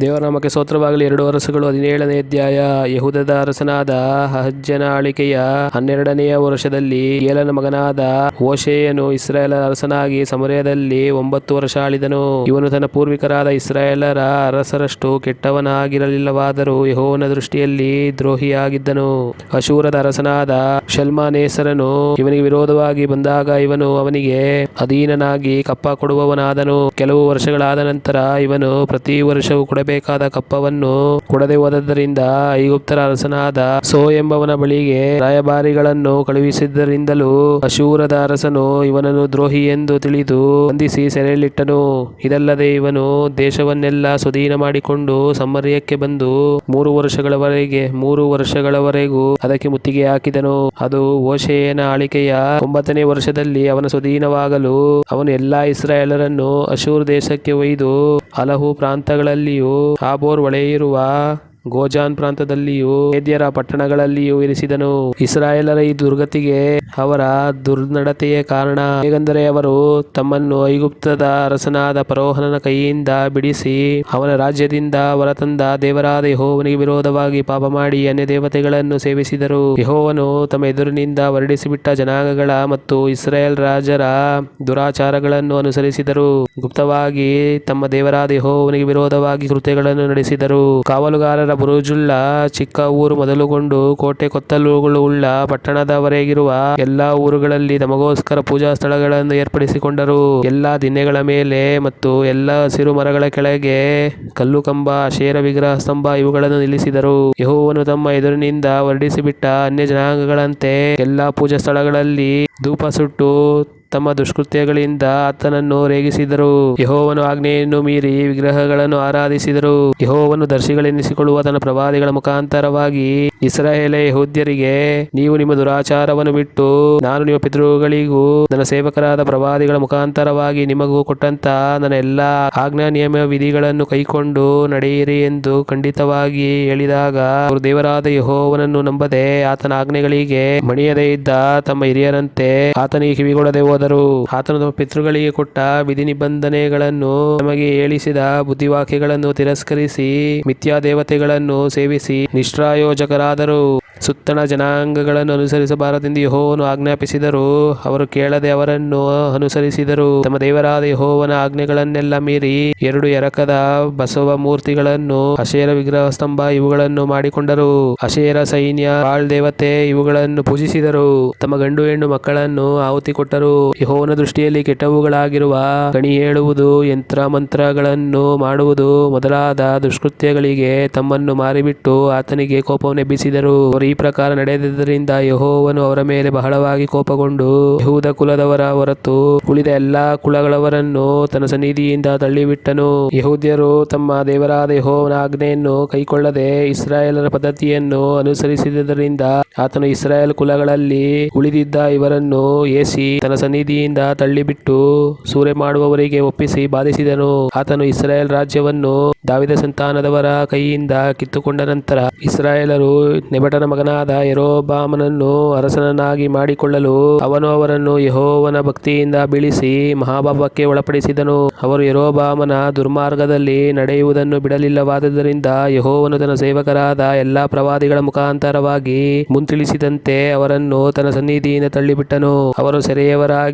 ದೇವರ ನಾಮಕ್ಕೆ ಸ್ತೋತ್ರವಾಗಲಿ ಎರಡು ವರ್ಷಗಳು, ಹದಿನೇಳನೇ ಅಧ್ಯಾಯ. ಯಹೂದದ ಅರಸನಾದ ಹಜ್ಜನ ಆಳಿಕೆಯ ಹನ್ನೆರಡನೆಯ ವರ್ಷದಲ್ಲಿ ಏಲನ ಮಗನಾದ ಓಶೆಯನು ಇಸ್ರಾಯೇಲರ ಅರಸನಾಗಿ ಸಮರಯದಲ್ಲಿ ಒಂಬತ್ತು ವರ್ಷ ಆಳಿದನು. ಇವನು ತನ್ನ ಪೂರ್ವಿಕರಾದ ಇಸ್ರಾಯೇಲರ ಅರಸರಷ್ಟು ಕೆಟ್ಟವನಾಗಿರಲಿಲ್ಲವಾದರೂ ಯಹೋವನ ದೃಷ್ಟಿಯಲ್ಲಿ ದ್ರೋಹಿಯಾಗಿದ್ದನು. ಅಶೂರದ ಅರಸನಾದ ಶಲ್ಮಾನೇಸರನು ಇವನಿಗೆ ವಿರೋಧವಾಗಿ ಬಂದಾಗ ಇವನು ಅವನಿಗೆ ಅಧೀನನಾಗಿ ಕಪ್ಪ ಕೊಡುವವನಾದನು ಕೆಲವು ವರ್ಷಗಳಾದ ನಂತರ ಇವನು ಪ್ರತಿ ವರ್ಷವೂ ಕೊಡಬೇಕಾದ ಕಪ್ಪವನ್ನು ಕೊಡದೆ ಹೋದದ್ದರಿಂದ ಐಗುಪ್ತರ ಅರಸನಾದ ಸೋ ಎಂಬವನ ಬಳಿಗೆ ರಾಯಭಾರಿಗಳನ್ನು ಕಳುಹಿಸಿದ್ದರಿಂದಲೂ ಅಶೂರದ ಅರಸನು ಇವನನ್ನು ದ್ರೋಹಿ ಎಂದು ತಿಳಿದು ಬಂಧಿಸಿ ಸೆರೆಯಲ್ಲಿಟ್ಟನು. ಇದಲ್ಲದೆ ಇವನು ದೇಶವನ್ನೆಲ್ಲ ಸ್ವಾಧೀನ ಮಾಡಿಕೊಂಡು ಸಮ್ಮರ್ಯಕ್ಕೆ ಬಂದು ಮೂರು ವರ್ಷಗಳವರೆಗೆ, ಮೂರು ವರ್ಷಗಳವರೆಗೂ ಅದಕ್ಕೆ ಮುತ್ತಿಗೆ ಹಾಕಿದನು. ಅದು ಓಶೆಯನ ಆಳಿಕೆಯ ಒಂಬತ್ತನೇ ವರ್ಷದಲ್ಲಿ ಅವನ ಸ್ವಾಧೀನವಾಗಲು ಅವನು ಎಲ್ಲಾ ಇಸ್ರಾಯೇಲರನ್ನು ಅಶೂರ್ ದೇಶಕ್ಕೆ ಒಯ್ದು ಹಲವು ಪ್ರಾಂತಗಳಲ್ಲಿಯೂ ಹಾಬೋರ್ ಹೊಳೆಯಿರುವ ಗೋಜಾನ್ ಪ್ರಾಂತದಲ್ಲಿಯೂ ವೇದ್ಯರ ಪಟ್ಟಣಗಳಲ್ಲಿಯೂ ಇರಿಸಿದನು. ಇಸ್ರಾಯೇಲರ ಈ ದುರ್ಗತಿಗೆ ಅವರ ದುರ್ನಡತೆಯೇ ಕಾರಣ ಹೇಗೆಂದರೆ ಅವರು ತಮ್ಮನ್ನು ಐಗುಪ್ತದ ಅರಸನಾದ ಪರೋಹನನ ಕೈಯಿಂದ ಬಿಡಿಸಿ ಅವನ ರಾಜ್ಯದಿಂದ ಹೊರತಂದ ದೇವರಾದ ಯಹೋವನಿಗೆ ವಿರೋಧವಾಗಿ ಪಾಪ ಮಾಡಿ ಅನ್ಯ ದೇವತೆಗಳನ್ನು ಸೇವಿಸಿದರು. ಯಹೋವನು ತಮ್ಮ ಎದುರಿನಿಂದ ಹೊರಡಿಸಿಬಿಟ್ಟ ಜನಾಂಗಗಳ ಮತ್ತು ಇಸ್ರಾಯೇಲ್ ರಾಜರ ದುರಾಚಾರಗಳನ್ನು ಅನುಸರಿಸಿದರು. ಗುಪ್ತವಾಗಿ ತಮ್ಮ ದೇವರಾದ ಯಹೋವನಿಗೆ ವಿರೋಧವಾಗಿ ಕೃತ್ಯಗಳನ್ನು ನಡೆಸಿದರು. ಕಾವಲುಗಾರರ ಬುರುಜುಳ್ಳ ಚಿಕ್ಕ ಊರು ಮೊದಲುಗೊಂಡು ಕೋಟೆ ಕೊತ್ತಲುಗಳು ಉಳ್ಳ ಪಟ್ಟಣದವರೆಗಿರುವ ಎಲ್ಲಾ ಊರುಗಳಲ್ಲಿ ತಮಗೋಸ್ಕರ ಪೂಜಾ ಸ್ಥಳಗಳನ್ನು ಏರ್ಪಡಿಸಿಕೊಂಡರು. ಎಲ್ಲಾ ದಿನ್ನೆಗಳ ಮೇಲೆ ಮತ್ತು ಎಲ್ಲಾ ಹಸಿರು ಮರಗಳ ಕೆಳಗೆ ಕಲ್ಲು ಕಂಬ ಶೇರ ವಿಗ್ರಹ ಸ್ತಂಭ ಇವುಗಳನ್ನು ನಿಲ್ಲಿಸಿದರು. ಯಹೋವನ್ನು ತಮ್ಮ ಎದುರಿನಿಂದ ಹೊರಡಿಸಿಬಿಟ್ಟ ಅನ್ಯ ಜನಾಂಗಗಳಂತೆ ಎಲ್ಲಾ ಪೂಜಾ ಸ್ಥಳಗಳಲ್ಲಿ ಧೂಪ ಸುಟ್ಟು ತಮ್ಮ ದುಷ್ಕೃತ್ಯಗಳಿಂದ ಆತನನ್ನು ರೇಗಿಸಿದರು. ಯಹೋವನು ಆಜ್ಞೆಯನ್ನು ಮೀರಿ ವಿಗ್ರಹಗಳನ್ನು ಆರಾಧಿಸಿದರು. ಯೆಹೋವನು ದರ್ಶಿಗಳೆನಿಸಿಕೊಳ್ಳುವ ತನ್ನ ಪ್ರವಾದಿಗಳ ಮುಖಾಂತರವಾಗಿ ಇಸ್ರಾಯೇಲ ಯಹೂದ್ಯರಿಗೆ, ನೀವು ನಿಮ್ಮ ದುರಾಚಾರವನ್ನು ಬಿಟ್ಟು ನಾನು ನಿಮ್ಮ ಪಿತೃಗಳಿಗೂ ನನ್ನ ಸೇವಕರಾದ ಪ್ರವಾದಿಗಳ ಮುಖಾಂತರವಾಗಿ ನಿಮಗೂ ಕೊಟ್ಟಂತ ನನ್ನ ಎಲ್ಲಾ ಆಜ್ಞಾ, ನಿಯಮ, ವಿಧಿಗಳನ್ನು ಕೈಕೊಂಡು ನಡೆಯಿರಿ ಎಂದು ಖಂಡಿತವಾಗಿ ಹೇಳಿದಾಗ ಅವರು, ದೇವರಾದ ಯಹೋವನನ್ನು ನಂಬದೆ ಆತನ ಆಜ್ಞೆಗಳಿಗೆ ಮಣಿಯದೇ ಇದ್ದ ತಮ್ಮ ಹಿರಿಯರಂತೆ ಆತನಿಗೆ ಕಿವಿಗೊಡದೆ ಹೋದರು ಆತನು ಪಿತೃಗಳಿಗೆ ಕೊಟ್ಟ ವಿಧಿ ನಿಬಂಧನೆಗಳನ್ನು ನಮಗೆ ಹೇಳಿಸಿದ ಬುದ್ಧಿವಾಕ್ಯಗಳನ್ನು ತಿರಸ್ಕರಿಸಿ ಮಿಥ್ಯಾ ದೇವತೆಗಳನ್ನು ಸೇವಿಸಿ ನಿಷ್ಠಾಯೋಜಕರಾದರು ಸುತ್ತಣ ಜನಾಂಗಗಳನ್ನು ಅನುಸರಿಸಬಾರದೆಂದು ಯೆಹೋವನು ಆಜ್ಞಾಪಿಸಿದರು. ಅವರು ಕೇಳದೆ ಅವರನ್ನು ಅನುಸರಿಸಿದರು. ತಮ್ಮ ದೇವರಾದ ಯಹೋವನ ಆಜ್ಞೆಗಳನ್ನೆಲ್ಲ ಮೀರಿ ಎರಡು ಎರಕದ ಬಸವ ಮೂರ್ತಿಗಳನ್ನು, ಅಶೇರ ವಿಗ್ರಹ ಸ್ತಂಭ ಇವುಗಳನ್ನು ಮಾಡಿಕೊಂಡರು. ಅಶೇರ ಸೈನ್ಯ, ಬಾಳ್ ದೇವತೆ ಇವುಗಳನ್ನು ಪೂಜಿಸಿದರು. ತಮ್ಮ ಗಂಡು ಹೆಣ್ಣು ಮಕ್ಕಳನ್ನು ಆಹುತಿ ಕೊಟ್ಟರು. ಯೆಹೋವನ ದೃಷ್ಟಿಯಲ್ಲಿ ಕೆಟ್ಟವುಗಳಾಗಿರುವ ಕಣಿ ಹೇಳುವುದು ಯಂತ್ರ ಮಂತ್ರಗಳನ್ನು ಮಾಡುವುದು ಮೊದಲಾದ ದುಷ್ಕೃತ್ಯಗಳಿಗೆ ತಮ್ಮನ್ನು ಮಾರಿಬಿಟ್ಟು ಆತನಿಗೆ ಕೋಪವನ್ನು ಎಬ್ಬಿಸಿದರು ಅವರು ಈ ಪ್ರಕಾರ ನಡೆದಿದ್ದರಿಂದ ಯಹೋವನು ಅವರ ಮೇಲೆ ಬಹಳವಾಗಿ ಕೋಪಗೊಂಡು ಯಹೂದ ಕುಲದವರ ಹೊರತು ಉಳಿದ ಎಲ್ಲಾ ಕುಲಗಳವರನ್ನು ತನ್ನ ಸನ್ನಿಧಿಯಿಂದ ತಳ್ಳಿಬಿಟ್ಟನು. ಯಹೂದ್ಯರು ತಮ್ಮ ದೇವರಾದ ಯಹೋವನ ಆಜ್ಞೆಯನ್ನು ಕೈಕೊಳ್ಳದೆ ಇಸ್ರಾಯೇಲರ ಪದ್ಧತಿಯನ್ನು ಅನುಸರಿಸಿದ್ದರಿಂದ ಆತನು ಇಸ್ರಾಯೇಲ್ ಕುಲಗಳಲ್ಲಿ ಉಳಿದಿದ್ದ ಇವರನ್ನು ಏಸಿ ತನ್ನ ಸನ್ನಿಧಿಯಿಂದ ತಳ್ಳಿಬಿಟ್ಟು ಸೂರೆ ಮಾಡುವವರಿಗೆ ಒಪ್ಪಿಸಿ ಬಾಧಿಸಿದನು. ಆತನು ಇಸ್ರಾಯೇಲ್ ರಾಜ್ಯವನ್ನು ದಾವಿದ ಸಂತಾನದವರ ಕೈಯಿಂದ ಕಿತ್ತುಕೊಂಡ ನಂತರ ಇಸ್ರಾಯೇಲರು ನೆಬಟನ ಮಗನಾದ ಯೆರೋಬಾಮನನ್ನು ಅರಸನನ್ನಾಗಿ ಮಾಡಿಕೊಳ್ಳಲು ಅವನು ಅವರನ್ನು ಯಹೋವನ ಭಕ್ತಿಯಿಂದ ಬೀಳಿಸಿ ಮಹಾಭಾವಕ್ಕೆ ಒಳಪಡಿಸಿದನು. ಅವರು ಯರೋಬಾಮನ ದುರ್ಮಾರ್ಗದಲ್ಲಿ ನಡೆಯುವುದನ್ನು ಬಿಡಲಿಲ್ಲವಾದದರಿಂದ ಯಹೋವನು ತನ್ನ ಸೇವಕರಾದ ಎಲ್ಲಾ ಪ್ರವಾದಿಗಳ ಮುಖಾಂತರವಾಗಿ ಮುಂತಿಳಿಸಿದಂತೆ ಅವರನ್ನು ತನ್ನ ಸನ್ನಿಧಿಯಿಂದ ತಳ್ಳಿಬಿಟ್ಟನು. ಅವರು ಸೆರೆಯವರಾಗಿ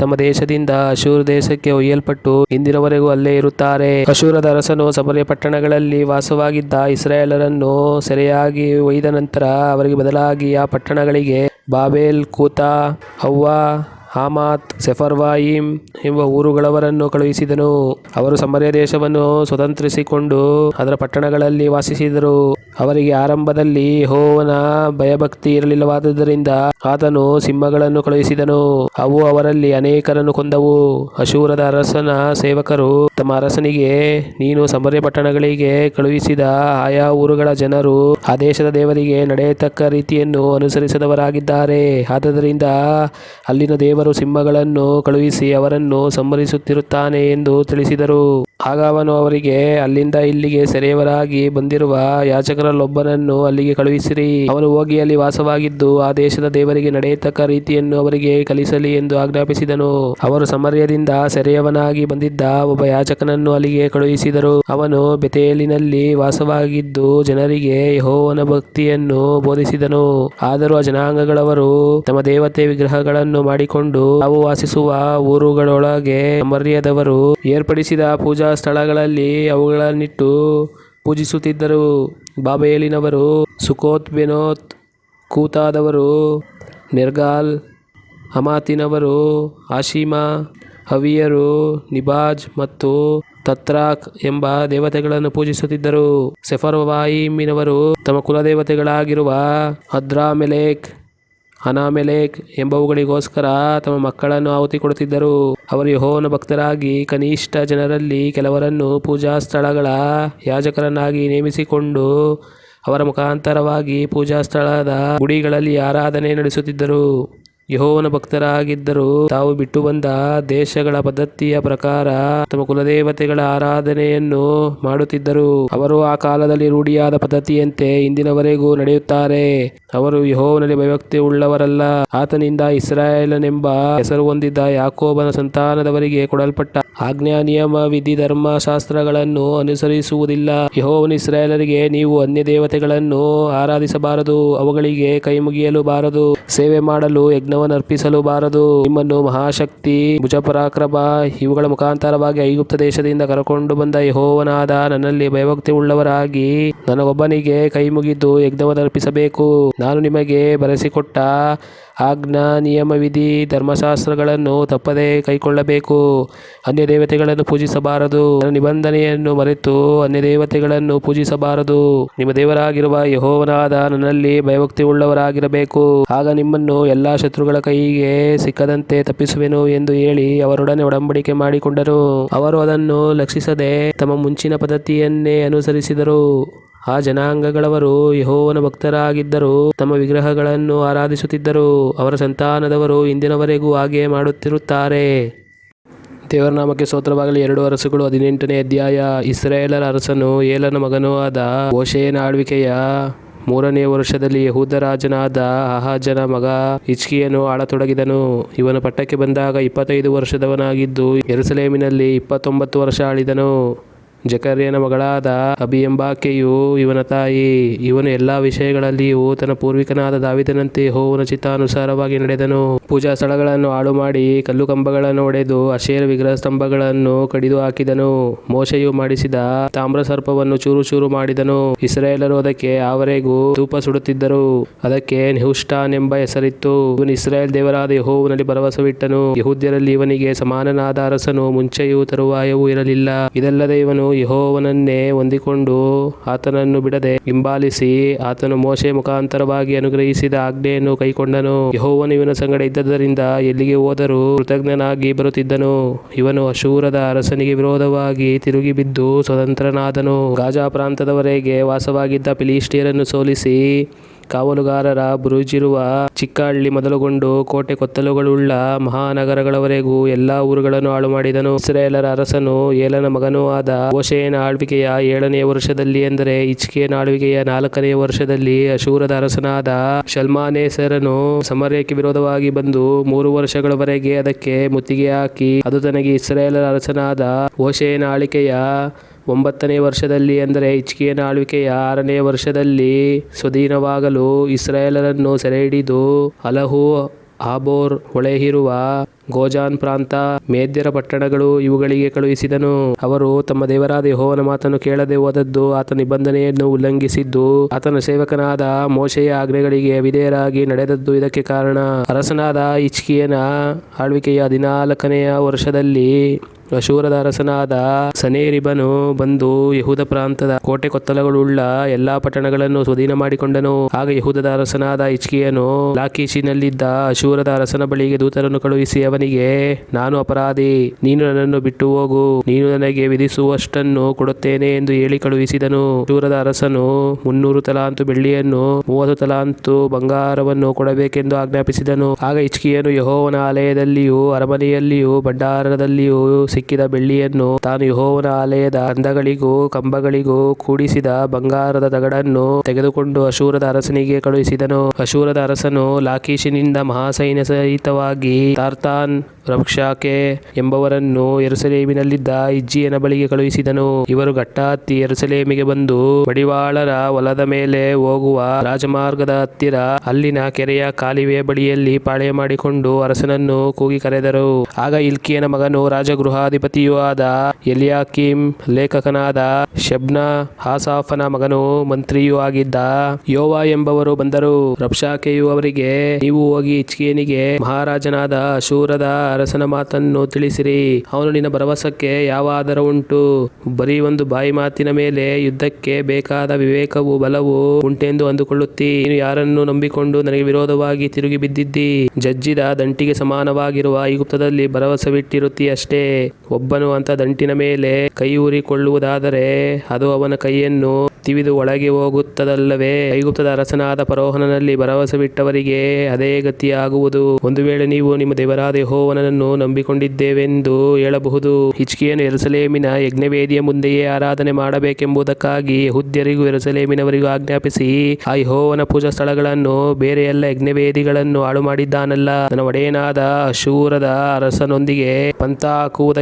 ತಮ್ಮ ದೇಶದಿಂದ ಅಶೂರ್ ದೇಶಕ್ಕೆ ಒಯ್ಯಲ್ಪಟ್ಟು ಇಂದಿನವರೆಗೂ ಅಲ್ಲೇ ಇರುತ್ತಾರೆ. ಅಶೂರದ ಅರಸನು ಸಮರ್ಯ ಪಟ್ಟಣಗಳಲ್ಲಿ ವಾಸವಾಗಿದ್ದ ಇಸ್ರಾಯೇಲರನ್ನು ಸೆರೆಯಾಗಿ ಒಯ್ದ ನಂತರ ಅವರಿಗೆ ಬದಲಾಗಿ ಆ ಪಟ್ಟಣಗಳಿಗೆ ಬಾಬೇಲ್, ಕೂತ ಅವ್ವ ಹಾಮಾತ್ ಸೆಫರ್ವಾಯಿಮ್ ಎಂಬ ಊರುಗಳವರನ್ನು ಕಳುಹಿಸಿದನು. ಅವರು ಸಮರ್ಯ ದೇಶವನ್ನು ಸ್ವತಂತ್ರಿಸಿಕೊಂಡು ಅದರ ಪಟ್ಟಣಗಳಲ್ಲಿ ವಾಸಿಸಿದರು. ಅವರಿಗೆ ಆರಂಭದಲ್ಲಿ ಹೋವನ ಭಯಭಕ್ತಿ ಇರಲಿಲ್ಲವಾದ್ದರಿಂದ ಆತನು ಸಿಂಹಗಳನ್ನು ಕಳುಹಿಸಿದನು. ಅವು ಅವರಲ್ಲಿ ಅನೇಕರನ್ನು ಕೊಂದವು. ಅಶೂರದ ಅರಸನ ಸೇವಕರು ತಮ್ಮ ಅರಸನಿಗೆ, ನೀನು ಸಮರ್ಯ ಪಟ್ಟಣಗಳಿಗೆ ಕಳುಹಿಸಿದ ಆಯಾ ಊರುಗಳ ಜನರು ಆ ದೇಶದ ದೇವರಿಗೆ ನಡೆಯತಕ್ಕ ರೀತಿಯನ್ನು ಅನುಸರಿಸದವರಾಗಿದ್ದಾರೆ. ಆದ್ದರಿಂದ ಅಲ್ಲಿನ ದೇವರು ಸಿಂಹಗಳನ್ನು ಕಳುಹಿಸಿ ಅವರನ್ನು ಸಂಹರಿಸುತ್ತಿರುತ್ತಾನೆ ಎಂದು ತಿಳಿಸಿದರು. ಆಗ ಅವನು ಅವರಿಗೆ, ಅಲ್ಲಿಂದ ಇಲ್ಲಿಗೆ ಸೆರೆಯವರಾಗಿ ಬಂದಿರುವ ಯಾಚಕರಲ್ಲೊಬ್ಬನನ್ನು ಅಲ್ಲಿಗೆ ಕಳುಹಿಸಿರಿ. ಅವನು ಹೋಗಿ ಅಲ್ಲಿ ವಾಸವಾಗಿದ್ದು, ಆ ದೇಶದ ದೇವರಿಗೆ ನಡೆಯತಕ್ಕ ರೀತಿಯನ್ನು ಅವರಿಗೆ ಕಲಿಸಲಿ ಎಂದು ಆಜ್ಞಾಪಿಸಿದನು. ಅವರು ಸಮರ್ಯದಿಂದ ಸೆರೆಯವನಾಗಿ ಬಂದಿದ್ದ ಒಬ್ಬ ಯಾಚಕನನ್ನು ಅಲ್ಲಿಗೆ ಕಳುಹಿಸಿದರು. ಅವನು ಬೆತೇಲಿನಲ್ಲಿ ವಾಸವಾಗಿದ್ದು, ಜನರಿಗೆ ಯಹೋವನ ಭಕ್ತಿಯನ್ನು ಬೋಧಿಸಿದನು. ಆದರೂ ಆ ಜನಾಂಗಗಳವರು ತಮ್ಮ ದೇವತೆ ವಿಗ್ರಹಗಳನ್ನು ಮಾಡಿಕೊಂಡು ತಾವು ವಾಸಿಸುವ ಊರುಗಳೊಳಗೆ ಸಮರ್ಯದವರು ಏರ್ಪಡಿಸಿದ ಪೂಜಾ ಸ್ಥಳಗಳಲ್ಲಿ ಅವುಗಳನ್ನಿಟ್ಟು ಪೂಜಿಸುತ್ತಿದ್ದರು. ಬಾಬೇಲಿನವರು ಸುಕೋತ್ ಬೆನೋತ್ ಕೂತಾದವರು, ನೆರ್ಗಾಲ್ ಹಮಾತಿನವರು ಆಶಿಮಾ ಹವಿಯರು, ನಿಬಾಜ್ ಮತ್ತು ತತ್ರಾಕ್ ಎಂಬ ದೇವತೆಗಳನ್ನು ಪೂಜಿಸುತ್ತಿದ್ದರು. ಸೆಫರ್ವಾಯಿಮಿನವರು ತಮ್ಮ ಕುಲದೇವತೆಗಳಾಗಿರುವ ಅದ್ರಾಮೆಲೇಕ್ ಅನಾಮೆಲೇಕ್ ಎಂಬವುಗಳಿಗೋಸ್ಕರ ತಮ್ಮ ಮಕ್ಕಳನ್ನು ಆಹುತಿ ಕೊಡುತ್ತಿದ್ದರು. ಅವರು ಯಹೋವನ ಭಕ್ತರಾಗಿ ಕನಿಷ್ಠ ಜನರಲ್ಲಿ ಕೆಲವರನ್ನು ಪೂಜಾ ಸ್ಥಳಗಳ ಯಾಜಕರನ್ನಾಗಿ ನೇಮಿಸಿಕೊಂಡು ಅವರ ಮುಖಾಂತರವಾಗಿ ಪೂಜಾ ಸ್ಥಳದ ಗುಡಿಗಳಲ್ಲಿ ಆರಾಧನೆ ನಡೆಸುತ್ತಿದ್ದರು. ಯೆಹೋವನ ಭಕ್ತರಾಗಿದ್ದರೂ ತಾವು ಬಿಟ್ಟು ಬಂದ ದೇಶಗಳ ಪದ್ಧತಿಯ ಪ್ರಕಾರ ತಮ್ಮ ಕುಲದೇವತೆಗಳ ಆರಾಧನೆಯನ್ನು ಮಾಡುತ್ತಿದ್ದರು. ಅವರು ಆ ಕಾಲದಲ್ಲಿ ರೂಢಿಯಾದ ಪದ್ಧತಿಯಂತೆ ಇಂದಿನವರೆಗೂ ನಡೆಯುತ್ತಾರೆ. ಅವರು ಯಹೋವನಲ್ಲಿ ಭಯಭಕ್ತಿ ಉಳ್ಳವರಲ್ಲ. ಆತನಿಂದ ಇಸ್ರಾಯೇಲನೆಂಬ ಹೆಸರು ಹೊಂದಿದ್ದ ಯಾಕೋಬನ ಸಂತಾನದವರಿಗೆ ಕೊಡಲ್ಪಟ್ಟ ಆಜ್ಞಾ, ನಿಯಮ, ವಿಧಿ ಧರ್ಮಶಾಸ್ತ್ರಗಳನ್ನು ಅನುಸರಿಸುವುದಿಲ್ಲ. ಯಹೋವನ ಇಸ್ರಾಯೇಲರಿಗೆ, ನೀವು ಅನ್ಯ ದೇವತೆಗಳನ್ನು ಆರಾಧಿಸಬಾರದು, ಅವುಗಳಿಗೆ ಕೈ ಮುಗಿಯಲು ಬಾರದು ಸೇವೆ ಮಾಡಲು ಯಜ್ಞವನ್ನು ಅರ್ಪಿಸಲು ಬಾರದು ನಿಮ್ಮನ್ನು ಮಹಾಶಕ್ತಿ, ಭುಜಪರಾಕ್ರಮ, ಇವುಗಳ ಮುಖಾಂತರವಾಗಿ ಐಗುಪ್ತ ದೇಶದಿಂದ ಕರಕೊಂಡು ಬಂದ ಯಹೋವನಾದ ನನ್ನಲ್ಲಿ ಭಯಭಕ್ತಿ ಉಳ್ಳವರಾಗಿ ನನಗೊಬ್ಬನಿಗೆ ಕೈ ಮುಗಿದು ಯಜ್ಞವನ್ನು ಅರ್ಪಿಸಬೇಕು ನಾನು ನಿಮಗೆ ಬರೆಸಿಕೊಟ್ಟ ಆಜ್ಞಾ ನಿಯಮವಿಧಿ ಧರ್ಮಶಾಸ್ತ್ರಗಳನ್ನು ತಪ್ಪದೆ ಕೈಕೊಳ್ಳಬೇಕು. ಅನ್ಯ ದೇವತೆಗಳನ್ನು ಪೂಜಿಸಬಾರದು ನಿಬಂಧನೆಯನ್ನು ಮರೆತು ಅನ್ಯ ದೇವತೆಗಳನ್ನು ಪೂಜಿಸಬಾರದು. ನಿಮ್ಮ ದೇವರಾಗಿರುವ ಯಹೋವನಾದ ನನ್ನಲ್ಲಿ ಭಯಭಕ್ತಿ ಉಳ್ಳವರಾಗಿರಬೇಕು ಆಗ ನಿಮ್ಮನ್ನು ಎಲ್ಲಾ ಶತ್ರುಗಳ ಕೈಗೆ ಸಿಕ್ಕದಂತೆ ತಪ್ಪಿಸುವೆನು ಎಂದು ಹೇಳಿ ಅವರೊಡನೆ ಒಡಂಬಡಿಕೆ ಮಾಡಿಕೊಂಡರು. ಅವರು ಅದನ್ನು ಲಕ್ಷಿಸದೆ ತಮ್ಮ ಮುಂಚಿನ ಪದ್ಧತಿಯನ್ನೇ ಅನುಸರಿಸಿದರು. ಆ ಜನಾಂಗಗಳವರು ಯಹೋವನ ಭಕ್ತರಾಗಿದ್ದರು ತಮ್ಮ ವಿಗ್ರಹಗಳನ್ನು ಆರಾಧಿಸುತ್ತಿದ್ದರು. ಅವರ ಸಂತಾನದವರು ಇಂದಿನವರೆಗೂ ಹಾಗೆ ಮಾಡುತ್ತಿರುತ್ತಾರೆ. ದೇವರ ನಾಮಕ್ಕೆ ಸ್ತೋತ್ರವಾಗಲಿ. ಎರಡು ಅರಸುಗಳು ಹದಿನೆಂಟನೇ ಅಧ್ಯಾಯ. ಇಸ್ರಾಯೇಲರ ಅರಸನು ಏಲನ ಮಗನೂ ಆದ ಓಶೇಯನ ಆಳ್ವಿಕೆಯ ಮೂರನೇ ವರ್ಷದಲ್ಲಿ ಯಹೂದ ರಾಜನಾದ ಆಹಾಜನ ಮಗ ಹಿಚ್ಕಿಯನ್ನು ಆಳತೊಡಗಿದನು. ಇವನ ಪಟ್ಟಕ್ಕೆ ಬಂದಾಗ ಇಪ್ಪತ್ತೈದು ವರ್ಷದವನಾಗಿದ್ದು ಎರುಸಲೇಮಿನಲ್ಲಿ ಇಪ್ಪತ್ತೊಂಬತ್ತು ವರ್ಷ ಆಳಿದನು. ಜಕರ್ಯನ ಮಗಳಾದ ಅಬಿ ಎಂಬಾಕೆಯು ಇವನ ತಾಯಿ. ಇವನು ಎಲ್ಲಾ ವಿಷಯಗಳಲ್ಲಿಯೂ ತನ್ನ ಪೂರ್ವಿಕನಾದ ದಾವಿದನಂತೆ ಹೋವನ ಚಿತ್ತಾನುಸಾರವಾಗಿ ನಡೆದನು. ಪೂಜಾ ಸ್ಥಳಗಳನ್ನು ಹಾಳು ಮಾಡಿ ಕಲ್ಲು ಕಂಬಗಳನ್ನು ಒಡೆದು ಅಶೇರ ವಿಗ್ರಹ ಸ್ತಂಭಗಳನ್ನು ಕಡಿದು ಹಾಕಿದನು. ಮೋಶೆಯು ಮಾಡಿಸಿದ ತಾಮ್ರ ಸರ್ಪವನ್ನು ಚೂರು ಚೂರು ಮಾಡಿದನು. ಇಸ್ರಾಯೇಲರು ಅದಕ್ಕೆ ಆವರೆಗೂ ಧೂಪ ಸುಡುತ್ತಿದ್ದರು. ಅದಕ್ಕೆ ನೆಹುಷ್ಟಾನ್ ಎಂಬ ಹೆಸರಿತ್ತು. ಇವನು ಇಸ್ರಾಯೇಲ್ ದೇವರಾದ ಯೆಹೋವನಲ್ಲಿ ಭರವಸವಿಟ್ಟನು. ಯಹೂದ್ಯರಲ್ಲಿ ಇವನಿಗೆ ಸಮಾನನಾದ ಅರಸನು, ಮುಂಚೆಯೂ ತರುವಾಯವೂ ಇರಲಿಲ್ಲ. ಇದಲ್ಲದೆ ಇವನು ಯೆಹೋವನನ್ನೇ ಹೊಂದಿಕೊಂಡು ಆತನನ್ನು ಬಿಡದೆ ಹಿಂಬಾಲಿಸಿ ಆತನು ಮೋಶೆ ಮುಖಾಂತರವಾಗಿ ಅನುಗ್ರಹಿಸಿದ ಆಜ್ಞೆಯನ್ನು ಕೈಕೊಂಡನು. ಯಹೋವನು ಇವನ ಸಂಗಡ ಇದ್ದದರಿಂದ ಎಲ್ಲಿಗೆ ಹೋದರೂ ಕೃತಜ್ಞನಾಗಿ ಬರುತ್ತಿದ್ದನು. ಇವನು ಅಶೂರದ ಅರಸನಿಗೆ ವಿರೋಧವಾಗಿ ತಿರುಗಿ ಬಿದ್ದು ಸ್ವತಂತ್ರನಾದನು. ಗಾಜಾ ಪ್ರಾಂತದವರೆಗೆ ವಾಸವಾಗಿದ್ದ ಫಿಲಿಸ್ಟಿಯರನ್ನು ಸೋಲಿಸಿ ಕಾವಲುಗಾರರ ಬುರುಜಿರುವ ಚಿಕ್ಕಹಳ್ಳಿ ಮೊದಲುಗೊಂಡು ಕೋಟೆ ಕೊತ್ತಲುಗಳುಳ್ಳ ಮಹಾನಗರಗಳವರೆಗೂ ಎಲ್ಲಾ ಊರುಗಳನ್ನು ಹಾಳು ಮಾಡಿದನು ಇಸ್ರಾಯೇಲರ ಅರಸನು ಏಲನ ಮಗನೂ ಆದ ಓಶೆಯನ ಆಳ್ವಿಕೆಯ ಏಳನೆಯ ವರ್ಷದಲ್ಲಿ ಎಂದರೆ ಇಚ್ಕೇನ ಆಳ್ವಿಕೆಯ ನಾಲ್ಕನೆಯ ವರ್ಷದಲ್ಲಿ ಅಶೂರದ ಅರಸನಾದ ಶಲ್ಮಾನೇಸರನು ಸಮರಕ್ಕೆ ವಿರೋಧವಾಗಿ ಬಂದು ಮೂರು ವರ್ಷಗಳವರೆಗೆ ಅದಕ್ಕೆ ಮುತ್ತಿಗೆ ಹಾಕಿ, ಅದು ತನಗೆ ಇಸ್ರಾಯೇಲರ ಅರಸನಾದ ಓಶೆಯನ ಆಳ್ವಿಕೆಯ ಒಂಬತ್ತನೇ ವರ್ಷದಲ್ಲಿ ಅಂದರೆ ಇಚ್ಕಿಯನ ಆಳ್ವಿಕೆಯ ಆರನೇ ವರ್ಷದಲ್ಲಿ ಸ್ವಾಧೀನವಾಗಲು ಇಸ್ರಾಯೇಲರನ್ನು ಸೆರೆಹಿಡಿದು ಅಲಹು ಆಬೋರ್ ಹೊಳೆಹಿರುವ ಗೋಜಾನ್ ಪ್ರಾಂತ, ಮೇದ್ಯರ ಪಟ್ಟಣಗಳು ಇವುಗಳಿಗೆ ಕಳುಹಿಸಿದನು. ಅವರು ತಮ್ಮ ದೇವರಾದ ಯಹೋವನ ಮಾತನ್ನು ಕೇಳದೆ ಹೋದದ್ದು ಆತನ ನಿಬಂಧನೆಯನ್ನು ಉಲ್ಲಂಘಿಸಿದ್ದು. ಆತನ ಸೇವಕನಾದ ಮೋಶೆಯ ಆಜ್ಞೆಗಳಿಗೆ ವಿಧೇಯರಾಗಿ ನಡೆದದ್ದು ಇದಕ್ಕೆ ಕಾರಣ. ಅರಸನಾದ ಇಚ್ಕಿಯನ ಆಳ್ವಿಕೆಯ ಹದಿನಾಲ್ಕನೆಯ ವರ್ಷದಲ್ಲಿ ಅಶೂರದ ಅರಸನಾದ ಸನೇರಿಬನು ಬಂದು ಯಹೂದ ಪ್ರಾಂತದ ಕೋಟೆ ಕೊತ್ತಲಗಳುಳ್ಳ ಎಲ್ಲಾ ಪಟ್ಟಣಗಳನ್ನು ಸ್ವಾಧೀನ ಮಾಡಿಕೊಂಡನು. ಆಗ ಯಹೂದದ ಅರಸನಾದ ಇಚ್ಕಿಯನು ಲಾಕೀಶಿನಲ್ಲಿದ್ದ ಅಶೂರದ ಅರಸನ ಬಳಿಗೆ ದೂತರನ್ನು ಕಳುಹಿಸಿ ಅವನಿಗೆ, ನಾನು ಅಪರಾಧಿ, ನೀನು ನನ್ನನ್ನು ಬಿಟ್ಟು ಹೋಗು, ನೀನು ನನಗೆ ವಿಧಿಸುವಷ್ಟನ್ನು ಕೊಡುತ್ತೇನೆ ಎಂದು ಹೇಳಿ ಕಳುಹಿಸಿದನು. ಅಶೂರದ ಅರಸನು ಮುನ್ನೂರು ತಲಾಂತು ಬೆಳ್ಳಿಯನ್ನು, ಮೂವತ್ತು ತಲಾಂತು ಬಂಗಾರವನ್ನು ಕೊಡಬೇಕೆಂದು ಆಜ್ಞಾಪಿಸಿದನು. ಆಗ ಇಚ್ಕಿಯನು ಯಹೋವನ ಆಲಯದಲ್ಲಿಯೂ ಅರಮನೆಯಲ್ಲಿಯೂ, ಭಂಡಾರದಲ್ಲಿಯೂ ಸಿಕ್ಕಿದ ಬೆಳ್ಳಿಯನ್ನು ತಾನು ಯಹೋವನ ಆಲಯದ ಅಂದಗಳಿಗೂ ಕಂಬಗಳಿಗೂ ಕೂಡಿಸಿದ ಬಂಗಾರದ ತಗಡನ್ನು ತೆಗೆದುಕೊಂಡು ಅಶೂರದ ಅರಸನಿಗೆ ಕಳುಹಿಸಿದನು. ಅಶೂರದ ಅರಸನು ಲಾಕೀಶಿನಿಂದ ಮಹಾಸೈನ್ಯ ಸಹಿತವಾಗಿ ತಾರ್ತಾನ್ ರಕ್ಷಾಕೆ ಎಂಬವರನ್ನು ಎರುಸಲೇಮಿನಲ್ಲಿದ್ದ ಇಜ್ಜಿಯನ ಬಳಿಗೆ ಕಳುಹಿಸಿದನು. ಇವರು ಘಟ್ಟಾತ್ತಿ ಹತ್ತಿ ಯೆರೂಸಲೇಮಿಗೆ ಬಂದು ಬಡಿವಾಳರ ಹೊಲದ ಮೇಲೆ ಹೋಗುವ ರಾಜಮಾರ್ಗದ ಹತ್ತಿರ ಅಲ್ಲಿನ ಕೆರೆಯ ಕಾಲುವೆಯ ಬಳಿಯಲ್ಲಿ ಪಾಳೆ ಮಾಡಿಕೊಂಡು ಅರಸನನ್ನು ಕೂಗಿ ಕರೆದರು. ಆಗ ಇಲ್ಕಿಯನ ಮಗನು ರಾಜಗೃಹಾಧಿಪತಿಯೂ ಆದ ಎಲಿಯಾಕಿಂ ಲೇಖಕನಾದ ಶಬ್ನ ಹಾಸಾಫನ ಮಗನು ಮಂತ್ರಿಯೂ ಆಗಿದ್ದ ಯೋವಾ ಎಂಬವರು ಬಂದರು. ರಬ್ಷಾಕೆಯು ಅವರಿಗೆ, ನೀವು ಹೋಗಿ ಇಚ್ಕೇನಿಗೆ ಮಹಾರಾಜನಾದ ಅಶೂರದ ಅರಸನ ಮಾತನ್ನು ತಿಳಿಸಿರಿ. ಅವನು ನಿನ್ನ ಭರವಸಕ್ಕೆ ಯಾವ ಆಧಾರ ಉಂಟು. ಬರೀ ಒಂದು ಬಾಯಿ ಮಾತಿನ ಮೇಲೆ ಯುದ್ಧಕ್ಕೆ ಬೇಕಾದ ವಿವೇಕವು ಬಲವು ಉಂಟೆಂದು ಅಂದುಕೊಳ್ಳುತ್ತಿ, ನೀನು ಯಾರನ್ನು ನಂಬಿಕೊಂಡು ನನಗೆ ವಿರೋಧವಾಗಿ ತಿರುಗಿ ಬಿದ್ದಿದ್ದಿ? ಜಜ್ಜಿದ ದಂಟಿಗೆ ಸಮಾನವಾಗಿರುವ ಐಗುಪ್ತದಲ್ಲಿ ಭರವಸವಿಟ್ಟಿರುತ್ತಿ ಅಷ್ಟೇ ಒಬ್ಬನು ಅಂತ ದಂಟಿನ ಮೇಲೆ ಕೈ ಊರಿಕೊಳ್ಳುವುದಾದರೆ ಅದು ಅವನ ಕೈಯನ್ನು ತಿವಿದು ಒಳಗೆ ಹೋಗುತ್ತದಲ್ಲವೇ? ಐಗುಪ್ತದ ಅರಸನಾದ ಪರೋಹನನಲ್ಲಿ ಭರವಸೆ ಬಿಟ್ಟವರಿಗೆ ಅದೇ ಗತಿಯಾಗುವುದು. ಒಂದು ವೇಳೆ ನೀವು ನಿಮ್ಮ ದೇವರಾದ ಯಹೋವನನ್ನು ನಂಬಿಕೊಂಡಿದ್ದೇವೆಂದು ಹೇಳಬಹುದು. ಹಿಚ್ಕಿಯನ್ನು ಎರಸಲೇಮಿನ ಯಜ್ಞವೇದಿಯ ಮುಂದೆಯೇ ಆರಾಧನೆ ಮಾಡಬೇಕೆಂಬುದಕ್ಕಾಗಿ ಯಹುದ್ಯರಿಗೂ ಎರಸಲೇಮಿನವರಿಗೂ ಆಜ್ಞಾಪಿಸಿ, ಆ ಯಹೋವನ ಪೂಜಾ ಸ್ಥಳಗಳನ್ನು ಬೇರೆ ಎಲ್ಲ ಯಜ್ಞವೇದಿಗಳನ್ನು ಹಾಳು ಮಾಡಿದ್ದಾನಲ್ಲ ನನ್ನ ಒಡೆಯನಾದ ಅಶೂರದ ಅರಸನೊಂದಿಗೆ ಪಂಥ ಹಾಕುವುದಕ್ಕೆ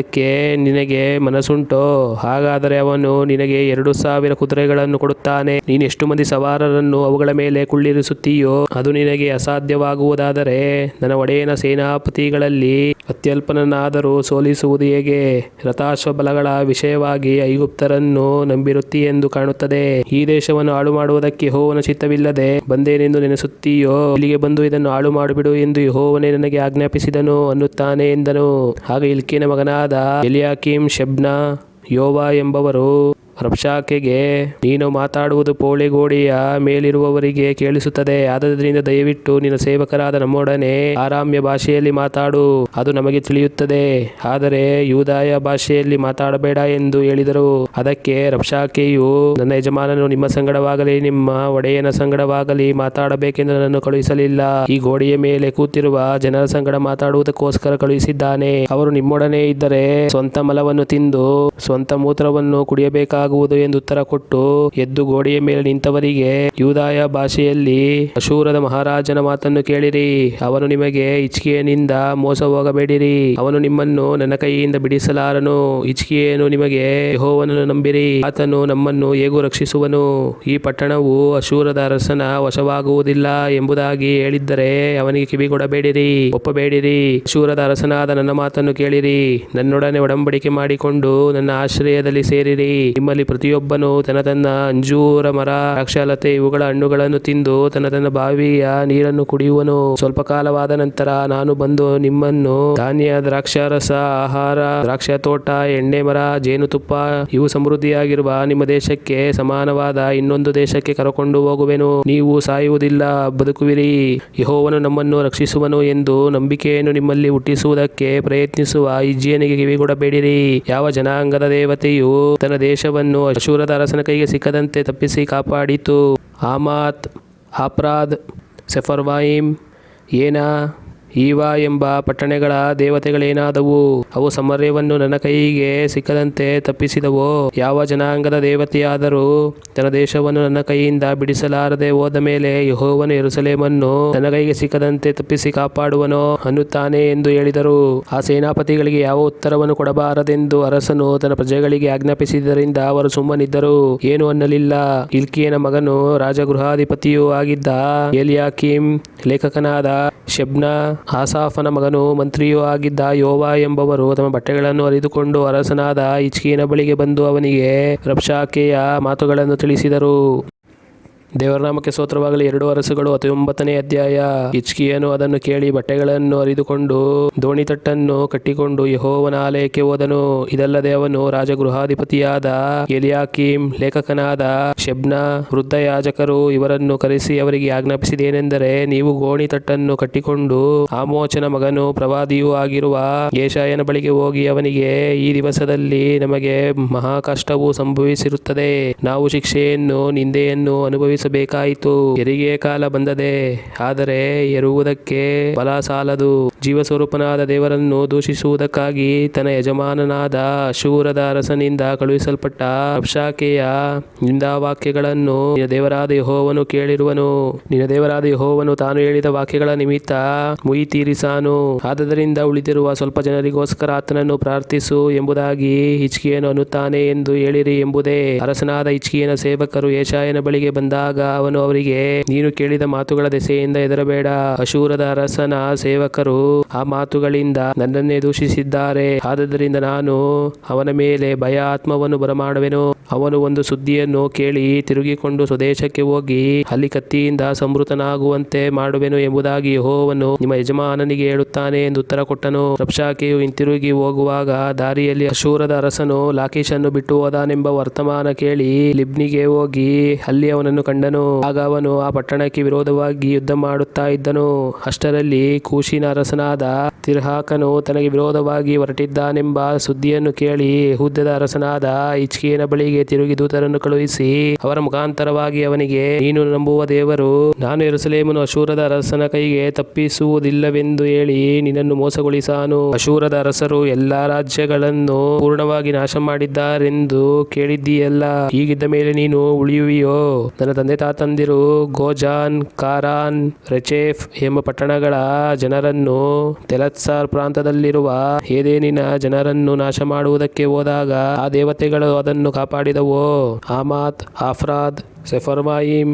ನಿನಗೆ ಮನಸ್ಸುಂಟೋ? ಹಾಗಾದರೆ ಅವನು ನಿನಗೆ ಎರಡು ಸಾವಿರ ಕುದುರೆಗಳನ್ನು ಕೊಡುತ್ತಾನೆ. ನೀನು ಎಷ್ಟು ಮಂದಿ ಸವಾರರನ್ನು ಅವುಗಳ ಮೇಲೆ ಕುಳ್ಳಿರಿಸುತ್ತೀಯೋ? ಅದು ನಿನಗೆ ಅಸಾಧ್ಯವಾಗುವುದಾದರೆ, ನನ್ನ ಒಡೆಯನ ಸೇನಾಪತಿಗಳಲ್ಲಿ ಅತ್ಯಲ್ಪನನ್ನಾದರೂ ಸೋಲಿಸುವುದು ಹೇಗೆ? ರಥಾಶ್ವಬಲಗಳ ವಿಷಯವಾಗಿ ಐಗುಪ್ತರನ್ನು ನಂಬಿರುತ್ತಿ ಎಂದು ಕಾಣುತ್ತದೆ. ಈ ದೇಶವನ್ನು ಹಾಳು ಮಾಡುವುದಕ್ಕೆ ಯಹೋವನ ಚಿತ್ತವಿಲ್ಲದೆ ಬಂದೇನೆಂದು ನೆನೆಸುತ್ತೀಯೋ? ಇಲ್ಲಿಗೆ ಬಂದು ಇದನ್ನು ಹಾಳು ಮಾಡಿಬಿಡು ಎಂದು ಯಹೋವನೇ ನನಗೆ ಆಜ್ಞಾಪಿಸಿದನು ಅನ್ನುತ್ತಾನೆ ಎಂದನು. ಆಗ ಇಲ್ಕಿನ ಮಗನಾದ ಎಲಿಯಾಕಿಮ್ ಶೆಬ್ನ ಯೋವಾ ಎಂಬವರು ರಬ್ಷಾಕೆಗೆ, ನೀನು ಮಾತಾಡುವುದು ಪೋಳಿಗೋಡಿಯ ಮೇಲಿರುವವರಿಗೆ ಕೇಳಿಸುತ್ತದೆ. ಆದ್ದರಿಂದ ದಯವಿಟ್ಟು ನಿನ್ನ ಸೇವಕರಾದ ನಮ್ಮೊಡನೆ ಆರಾಮ್ಯ ಭಾಷೆಯಲ್ಲಿ ಮಾತಾಡು. ಅದು ನಮಗೆ ತಿಳಿಯುತ್ತದೆ. ಆದರೆ ಯೂದಾಯ ಭಾಷೆಯಲ್ಲಿ ಮಾತಾಡಬೇಡ ಎಂದು ಹೇಳಿದರು. ಅದಕ್ಕೆ ರಬ್ಷಾಕೆಯು, ನನ್ನ ಯಜಮಾನನು ನಿಮ್ಮ ಸಂಗಡವಾಗಲಿ, ನಿಮ್ಮ ಒಡೆಯನ ಸಂಗಡವಾಗಲಿ ಮಾತಾಡಬೇಕೆಂದು ನನ್ನನ್ನು ಕಳುಹಿಸಲಿಲ್ಲ. ಈ ಗೋಡೆಯ ಮೇಲೆ ಕೂತಿರುವ ಜನರ ಸಂಗಡ ಮಾತಾಡುವುದಕ್ಕೋಸ್ಕರ ಕಳುಹಿಸಿದ್ದಾನೆ. ಅವರು ನಿಮ್ಮೊಡನೆ ಇದ್ದರೆ ಸ್ವಂತ ಮಲವನ್ನು ತಿಂದು ಸ್ವಂತ ಮೂತ್ರವನ್ನು ಕುಡಿಯಬೇಕಾಗುವುದು ಎಂದು ಉತ್ತರ ಕೊಟ್ಟು ಎದ್ದು ಗೋಡೆಯ ಮೇಲೆ ನಿಂತವರಿಗೆ ಯೂದಾಯ ಭಾಷೆಯಲ್ಲಿ ಅಶೂರದ ಮಹಾರಾಜನ ಮಾತನ್ನು ಕೇಳಿರಿ. ಅವನು ನಿಮಗೆ ಇಚ್ಕಿಯನಿಂದ ಮೋಸ ಹೋಗಬೇಡಿರಿ. ಅವನು ನಿಮ್ಮನ್ನು ನನ್ನ ಕೈಯಿಂದ ಬಿಡಿಸಲಾರನು. ಇಚ್ಕಿಯೇನು ನಿಮಗೆ ಯಹೋವನನ್ನು ನಂಬಿರಿ. ಆತನು ನಮ್ಮನ್ನು ಹೇಗೂ ರಕ್ಷಿಸುವನು. ಈ ಪಟ್ಟಣವು ಅಶೂರದ ಅರಸನ ವಶವಾಗುವುದಿಲ್ಲ ಎಂಬುದಾಗಿ ಹೇಳಿದ್ದರೆ ಅವನಿಗೆ ಕಿವಿಗೊಡಬೇಡಿರಿ ಒಪ್ಪಬೇಡಿರಿ. ಅಶೂರದ ಅರಸನಾದ ನನ್ನ ಮಾತನ್ನು ಕೇಳಿರಿ. ನನ್ನೊಡನೆ ಒಡಂಬಡಿಕೆ ಮಾಡಿಕೊಂಡು ನನ್ನ ಆಶ್ರಯದಲ್ಲಿ ಸೇರಿರಿ. ನಿಮ್ಮಲ್ಲಿ ಪ್ರತಿಯೊಬ್ಬನು ತನ್ನ ತನ್ನ ಅಂಜೂರ, ಮರ ಅಕ್ಷಲತೆ ಇವುಗಳ ಹಣ್ಣುಗಳನ್ನು ತಿಂದು ತನ್ನ ತನ್ನ ಬಾವಿಯ ನೀರನ್ನು ಕುಡಿಯುವನು. ಸ್ವಲ್ಪ ಕಾಲವಾದ ನಂತರ ನಾನು ಬಂದು ನಿಮ್ಮನ್ನು ಧಾನ್ಯ, ದ್ರಾಕ್ಷಾರಸ, ಆಹಾರ ದ್ರಾಕ್ಷ ತೋಟ ಎಣ್ಣೆ, ಮರ, ಜೇನುತುಪ್ಪ ಇವು ಸಮೃದ್ಧಿಯಾಗಿರುವ ನಿಮ್ಮ ದೇಶಕ್ಕೆ ಸಮಾನವಾದ ಇನ್ನೊಂದು ದೇಶಕ್ಕೆ ಕರಕೊಂಡು ಹೋಗುವೆನು. ನೀವು ಸಾಯುವುದಿಲ್ಲ, ಬದುಕುವಿರಿ. ಯಹೋವನು ನಮ್ಮನ್ನು ರಕ್ಷಿಸುವನು ಎಂದು ನಂಬಿಕೆಯನ್ನು ನಿಮ್ಮಲ್ಲಿ ಹುಟ್ಟಿಸುವುದಕ್ಕೆ ಪ್ರಯತ್ನಿಸುವ ಇಜ್ಜಿಯನಿಗೆ ಕಿವಿಗೊಡಬೇಡಿರಿ. ಯಾವ ಜನಾಂಗದ ದೇವತೆಯು ತನ್ನ ದೇಶವನ್ನು ಅಶೂರದ ಅರಸನ ಕೈಗೆ ಸಿಕ್ಕದಂತೆ ತಪ್ಪಿಸಿ ಕಾಪಾಡಿತು. ಆಮಾತ್ ಆಪ್ರಾದ್ ಸೆಫರ್ವಾಯಿಮ್ ಏನಾ ಈವಾ ಎಂಬ ಪಟ್ಟಣಗಳ ದೇವತೆಗಳೇನಾದವು? ಅವು ಸಮರ್ಯವನ್ನು ನನ್ನ ಕೈಗೆ ಸಿಕ್ಕದಂತೆ ತಪ್ಪಿಸಿದವೋ. ಯಾವ ಜನಾಂಗದ ದೇವತೆಯಾದರೂ ತನ್ನ ದೇಶವನ್ನು ನನ್ನ ಕೈಯಿಂದ ಬಿಡಿಸಲಾರದೆ ಹೋದ ಮೇಲೆ ಯಹೋವನು ಎರುಸಲೇಮನ್ನು ನನ್ನ ಕೈಗೆ ಸಿಕ್ಕದಂತೆ ತಪ್ಪಿಸಿ ಕಾಪಾಡುವನೋ ಅನ್ನುತ್ತಾನೆ ಎಂದು ಹೇಳಿದರು. ಆ ಸೇನಾಪತಿಗಳಿಗೆ ಯಾವ ಉತ್ತರವನ್ನು ಕೊಡಬಾರದೆಂದು ಅರಸನು ತನ್ನ ಪ್ರಜೆಗಳಿಗೆ ಆಜ್ಞಾಪಿಸಿದ್ದರಿಂದ ಅವರು ಸುಮ್ಮನಿದ್ದರು. ಏನು ಅನ್ನಲಿಲ್ಲ. ಇಲ್ಕಿಯನ ಮಗನು ರಾಜಗೃಹಾಧಿಪತಿಯೂ ಆಗಿದ್ದ ಎಲಿಯಾಕಿಮ್, ಲೇಖಕನಾದ ಶೆಬ್ನ ಆಸಾಫನ ಮಗನು ಮಂತ್ರಿಯೂ ಆಗಿದ್ದ ಯೋವಾ ಎಂಬವರು ತಮ್ಮ ಬಟ್ಟೆಗಳನ್ನು ಅರಿದುಕೊಂಡು ಅರಸನಾದ ಇಚ್ಕಿನ ಬಳಿಗೆ ಬಂದು ಅವನಿಗೆ ರಬ್ಷಾಕೆಯ ಮಾತುಗಳನ್ನು ತಿಳಿಸಿದರು. ದೇವರ ನಾಮಕ್ಕೆ ಸ್ತೋತ್ರವಾಗಲಿ ಎರಡು ಅರಸುಗಳು ಹತ್ತೊಂಬತ್ತನೇ ಅಧ್ಯಾಯ. ಇಚ್ಕಿಯನು ಅದನ್ನು ಕೇಳಿ ಬಟ್ಟೆಗಳನ್ನು ಅರಿದುಕೊಂಡು ದೋಣಿ ತಟ್ಟನ್ನು ಕಟ್ಟಿಕೊಂಡು ಯಹೋವನ ಆಲಯಕ್ಕೆ ಹೋದನು. ಇದಲ್ಲದೆ ಅವನು ರಾಜಗೃಹಾಧಿಪತಿಯಾದ ಎಲಿಯಾಕಿಮ್ ಲೇಖಕನಾದ ಶೆಬ್ನಾ ವೃದ್ಧ ಯಾಜಕರು ಇವರನ್ನು ಕರೆಸಿ ಅವರಿಗೆ ಆಜ್ಞಾಪಿಸಿದೇನೆಂದರೆ, ನೀವು ಗೋಣಿತಟ್ಟನ್ನು ಕಟ್ಟಿಕೊಂಡು ಆಮೋಚನ ಮಗನು ಪ್ರವಾದಿಯೂ ಆಗಿರುವ ಏಷಾಯನ ಬಳಿಗೆ ಹೋಗಿ ಅವನಿಗೆ ಈ ದಿವಸದಲ್ಲಿ ನಮಗೆ ಮಹಾ ಕಷ್ಟವು ಸಂಭವಿಸಿರುತ್ತದೆ. ನಾವು ಶಿಕ್ಷೆಯನ್ನು, ನಿಂದೆಯನ್ನು ಅನುಭವಿಸಬೇಕಾಯಿತು ಹೆರಿಗೆ ಕಾಲ ಬಂದದೆ ಆದರೆ ಎರುವುದಕ್ಕೆ ಬಲ ಸಾಲದು ಜೀವಸ್ವರೂಪನಾದ ದೇವರನ್ನು ದೂಷಿಸುವುದಕ್ಕಾಗಿ ತನ್ನ ಯಜಮಾನನಾದ ಅಶೂರದ ಅರಸನಿಂದ ಕಳುಹಿಸಲ್ಪಟ್ಟ ರಬ್ಷಾಕೆಯ ನಿಂದಾವಾಕ್ಯಗಳನ್ನು ನಿನ್ನ ದೇವರಾದ ಯಹೋವನು ಕೇಳಿರುವನು. ನಿನ್ನ ದೇವರಾದ ಯಹೋವನು ತಾನು ಹೇಳಿದ ವಾಕ್ಯಗಳ ನಿಮಿತ್ತ ಮುಯಿ ತೀರಿಸಾನು. ಆದ್ದರಿಂದ ಉಳಿದಿರುವ ಸ್ವಲ್ಪ ಜನರಿಗೋಸ್ಕರ ಆತನನ್ನು ಪ್ರಾರ್ಥಿಸು ಎಂಬುದಾಗಿ ಹಿಚ್ಕಿಯನ್ನು ಅನ್ನುತ್ತಾನೆ ಎಂದು ಹೇಳಿರಿ ಎಂಬುದೇ. ಅರಸನಾದ ಹಿಚ್ಕಿಯನ ಸೇವಕರು ಏಷಾಯನ ಬಳಿಗೆ ಬಂದಾಗ ಅವನು ಅವರಿಗೆ, ನೀನು ಕೇಳಿದ ಮಾತುಗಳ ದೆಸೆಯಿಂದ ಹೆದರಬೇಡ. ಅಶೂರದ ಅರಸನ ಸೇವಕರು ಆ ಮಾತುಗಳಿಂದ ನನ್ನನ್ನೇ ದೂಷಿಸಿದ್ದಾರೆ. ಆದ್ದರಿಂದ ನಾನು ಅವನ ಮೇಲೆ ಭಯ ಆತ್ಮವನ್ನು ಬರಮಾಡುವೆನು. ಅವನು ಒಂದು ಸುದ್ದಿಯನ್ನು ಕೇಳಿ ತಿರುಗಿಕೊಂಡು ಸ್ವದೇಶಕ್ಕೆ ಹೋಗಿ ಅಲ್ಲಿ ಕತ್ತಿಯಿಂದ ಸಮೃತನಾಗುವಂತೆ ಮಾಡುವೆನು ಎಂಬುದಾಗಿ ಯಹೋವನ್ನು ನಿಮ್ಮ ಯಜಮಾನನಿಗೆ ಹೇಳುತ್ತಾನೆ ಎಂದು ಉತ್ತರ ಕೊಟ್ಟನು. ರಪ್ಷಾಕೆಯು ಹಿಂತಿರುಗಿ ಹೋಗುವಾಗ ದಾರಿಯಲ್ಲಿ ಅಶೂರದ ಅರಸನು ಲಾಕೇಶನ್ನು ಬಿಟ್ಟು ಹೋದಾನೆಂಬ ವರ್ತಮಾನ ಕೇಳಿ ಲಿಬ್ನಿಗೆ ಹೋಗಿ ಅಲ್ಲಿ ಅವನನ್ನು ಕಂಡನು. ಆಗ ಅವನು ಆ ಪಟ್ಟಣಕ್ಕೆ ವಿರೋಧವಾಗಿ ಯುದ್ಧ ಮಾಡುತ್ತಾ ಇದ್ದನು. ಅಷ್ಟರಲ್ಲಿ ಕೂಶಿನ ಅರಸನಾದ ತಿರ್ಹಾಕನು ತನಗೆ ವಿರೋಧವಾಗಿ ಹೊರಟಿದ್ದಾನೆಂಬ ಸುದ್ದಿಯನ್ನು ಕೇಳಿ ಹುದ್ದದ ಅರಸನಾದ ಇಚ್ಕಿಯನ ಬಳಿಗೆ ತಿರುಗಿ ದೂತರನ್ನು ಕಳುಹಿಸಿ ಅವರ ಮುಖಾಂತರವಾಗಿ ಅವನಿಗೆ, ನೀನು ನಂಬುವ ದೇವರು ನಾನು ಎರುಸಲೇಮನು ಅಶೂರದ ಅರಸನ ಕೈಗೆ ತಪ್ಪಿಸುವುದಿಲ್ಲವೆಂದು ಹೇಳಿ ನಿನ್ನನ್ನು ಮೋಸಗೊಳಿಸಾನು. ಅಶೂರದ ಅರಸರು ಎಲ್ಲಾ ರಾಜ್ಯಗಳನ್ನು ಪೂರ್ಣವಾಗಿ ನಾಶ ಮಾಡಿದ್ದಾರೆಂದು ಕೇಳಿದ್ದೀಯಲ್ಲ. ಹೀಗಿದ್ದ ಮೇಲೆ ನೀನು ಉಳಿಯುವಿಯೋ? ನನ್ನ ತಂದೆ ತಾತಂದಿರು ಗೋಜಾನ್, ಕಾರಾನ್, ರೆಚೇಫ್ ಎಂಬ ಪಟ್ಟಣಗಳ ಜನರನ್ನು ತೆಲತ್ಸಾರ್ ಪ್ರಾಂತದಲ್ಲಿರುವ ಏದೇನಿನ ಜನರನ್ನು ನಾಶ ಮಾಡುವುದಕ್ಕೆ ಹೋದಾಗ ಆ ದೇವತೆಗಳು ಅದನ್ನು ಕಾಪಾಡಿದವೋ ಆಮಾತ್ ಆಫ್ರಾದ್ ಸೆಫರ್ಮಾಯಿಮ್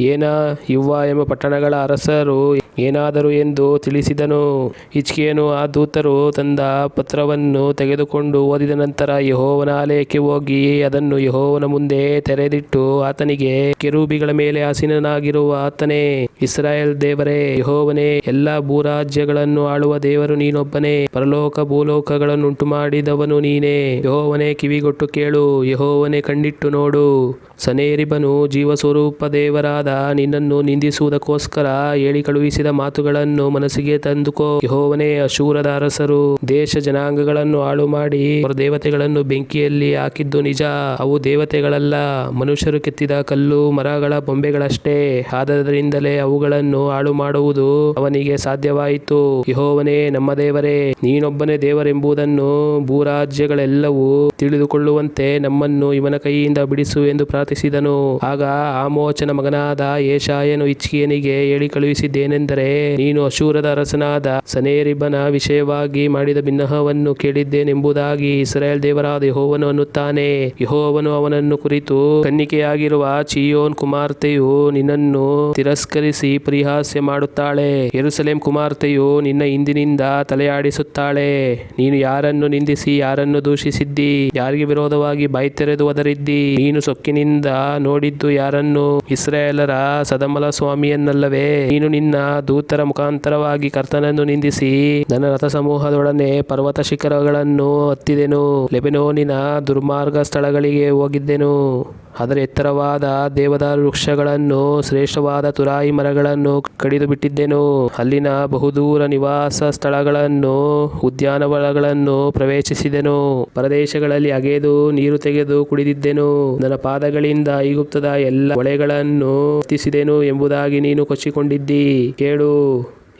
ಏನ ಇವ್ವ ಎಂಬ ಪಟ್ಟಣಗಳ ಅರಸರು ಏನಾದರು ಎಂದು ತಿಳಿಸಿದನು. ಹಿಚ್ಕಿಯನು ಆ ದೂತರು ತಂದ ಪತ್ರವನ್ನು ತೆಗೆದುಕೊಂಡು ಓದಿದ ನಂತರ ಯಹೋವನ ಆಲಯಕ್ಕೆ ಹೋಗಿ ಅದನ್ನು ಯಹೋವನ ಮುಂದೆ ತೆರೆದಿಟ್ಟು ಆತನಿಗೆ ಕೆರೂಬಿಗಳ ಮೇಲೆ ಆಸೀನನಾಗಿರುವ ಆತನೇ, ಇಸ್ರಾಯೇಲ್ ದೇವರೇ, ಯಹೋವನೇ, ಎಲ್ಲಾ ಭೂರಾಜ್ಯಗಳನ್ನು ಆಳುವ ದೇವರು ನೀನೊಬ್ಬನೇ, ಪರಲೋಕ ಭೂಲೋಕಗಳನ್ನು ಉಂಟು ಮಾಡಿದವನು ನೀನೇ. ಯಹೋವನೇ ಕಿವಿಗೊಟ್ಟು ಕೇಳು, ಯಹೋವನೇ ಕಣ್ಣಿಟ್ಟು ನೋಡು. ಸನೇರಿಬನು ಜೀವಸ್ವರೂಪ ದೇವರಾದ ನಿನ್ನನ್ನು ನಿಂದಿಸುವುದಕ್ಕೋಸ್ಕರ ಹೇಳಿ ಕಳುಹಿಸಿದ ಮಾತುಗಳನ್ನು ಮನಸ್ಸಿಗೆ ತಂದುಕೋ. ಯಹೋವನೇ ಅಶೂರದ ಅರಸರು, ದೇಶ ಜನಾಂಗಗಳನ್ನು ಹಾಳು ಮಾಡಿ ಅವರ ದೇವತೆಗಳನ್ನು ಬೆಂಕಿಯಲ್ಲಿ ಹಾಕಿದ್ದು ನಿಜ. ಅವು ದೇವತೆಗಳಲ್ಲ, ಮನುಷ್ಯರು ಕೆತ್ತಿದ ಕಲ್ಲು, ಮರಗಳ ಬೊಂಬೆಗಳಷ್ಟೇ. ಆದದರಿಂದಲೇ ಅವುಗಳನ್ನು ಹಾಳು ಮಾಡುವುದು ಅವನಿಗೆ ಸಾಧ್ಯವಾಯಿತು. ಯಹೋವನೇ ನಮ್ಮ ದೇವರೇ, ನೀನೊಬ್ಬನೇ ದೇವರೆಂಬುದನ್ನು ಭೂರಾಜ್ಯಗಳೆಲ್ಲವೂ ತಿಳಿದುಕೊಳ್ಳುವಂತೆ ನಮ್ಮನ್ನು ಇವನ ಕೈಯಿಂದ ಬಿಡಿಸು ಎಂದು ಪ್ರಾರ್ಥಿಸಿದನು. ಆಗ ಆಮೋಚನ ಮಗನಾದ ಏಷಾಯನು ಇಚ್ಕಿಯನಿಗೆ ಹೇಳಿ ಕಳುಹಿಸಿದ್ದೇನೆಂದರೆ, ನೀನು ಅಶೂರದ ಅರಸನಾದ ಸನೇರಿಬನ ವಿಷಯವಾಗಿ ಮಾಡಿದ ಭಿನ್ನಹವನ್ನು ಕೇಳಿದ್ದೇನೆಂಬುದಾಗಿ ಇಸ್ರಾಯೇಲ್ ದೇವರಾದ ಯಹೋವನು ಅನ್ನುತ್ತಾನೆ. ಯಹೋವನು ಅವನನ್ನು ಕುರಿತು ಕನ್ನಿಕೆಯಾಗಿರುವ ಚಿಯೋನ್ ಕುಮಾರ್ತೆಯು ನಿನ್ನನ್ನು ತಿರಸ್ಕರಿಸಿ ಪರಿಹಾಸ್ಯ ಮಾಡುತ್ತಾಳೆ. ಯರುಸಲೇಂ ಕುಮಾರ್ತೆಯು ನಿನ್ನ ಹಿಂದಿನಿಂದ ತಲೆಯಾಡಿಸುತ್ತಾಳೆ. ನೀನು ಯಾರನ್ನು ನಿಂದಿಸಿ ಯಾರನ್ನು ದೂಷಿಸಿದ್ದಿ? ಯಾರಿಗೆ ವಿರೋಧವಾಗಿ ಬಾಯ್ತೆರೆದು ಒದರಿದ್ದಿ? ನೀನು ಸೊಕ್ಕಿನಿಂದ ನೋಡಿದ್ದು ಯಾರನ್ನು? ಇಸ್ರಾಯೇಲರ ಸದಮಲ ಸ್ವಾಮಿಯನ್ನಲ್ಲವೇ? ನೀನು ನಿನ್ನ ದೂತರ ಮುಖಾಂತರವಾಗಿ ಕರ್ತನನ್ನು ನಿಂದಿಸಿ ನನ್ನ ರಥ ಸಮೂಹದೊಡನೆ ಪರ್ವತ ಶಿಖರಗಳನ್ನು ಹತ್ತಿದೆನು. ಲೆಬೆನೋನಿನ ದುರ್ಮಾರ್ಗ ಸ್ಥಳಗಳಿಗೆ ಹೋಗಿದ್ದೆನು. ಅದರ ಎತ್ತರವಾದ ದೇವದಾರು ವೃಕ್ಷಗಳನ್ನು, ಶ್ರೇಷ್ಠವಾದ ತುರಾಯಿ ಮರಗಳನ್ನು ಕಡಿದು ಬಿಟ್ಟಿದ್ದೆನು. ಅಲ್ಲಿನ ಬಹುದೂರ ನಿವಾಸ ಸ್ಥಳಗಳನ್ನು, ಉದ್ಯಾನವನಗಳನ್ನು ಪ್ರವೇಶಿಸಿದೆನು. ಪ್ರದೇಶಗಳಲ್ಲಿ ಅಗೆದು ನೀರು ತೆಗೆದು ಕುಡಿದಿದ್ದೆನು. ನನ್ನ ಪಾದಗಳಿಂದ ಐಗುಪ್ತದ ಎಲ್ಲ ಹೊಳೆಗಳನ್ನು ಎತ್ತಿಸಿದೆನು ಎಂಬುದಾಗಿ ನೀನು ಕೊಚ್ಚಿಕೊಂಡಿದ್ದೀ. ಕೇಳು.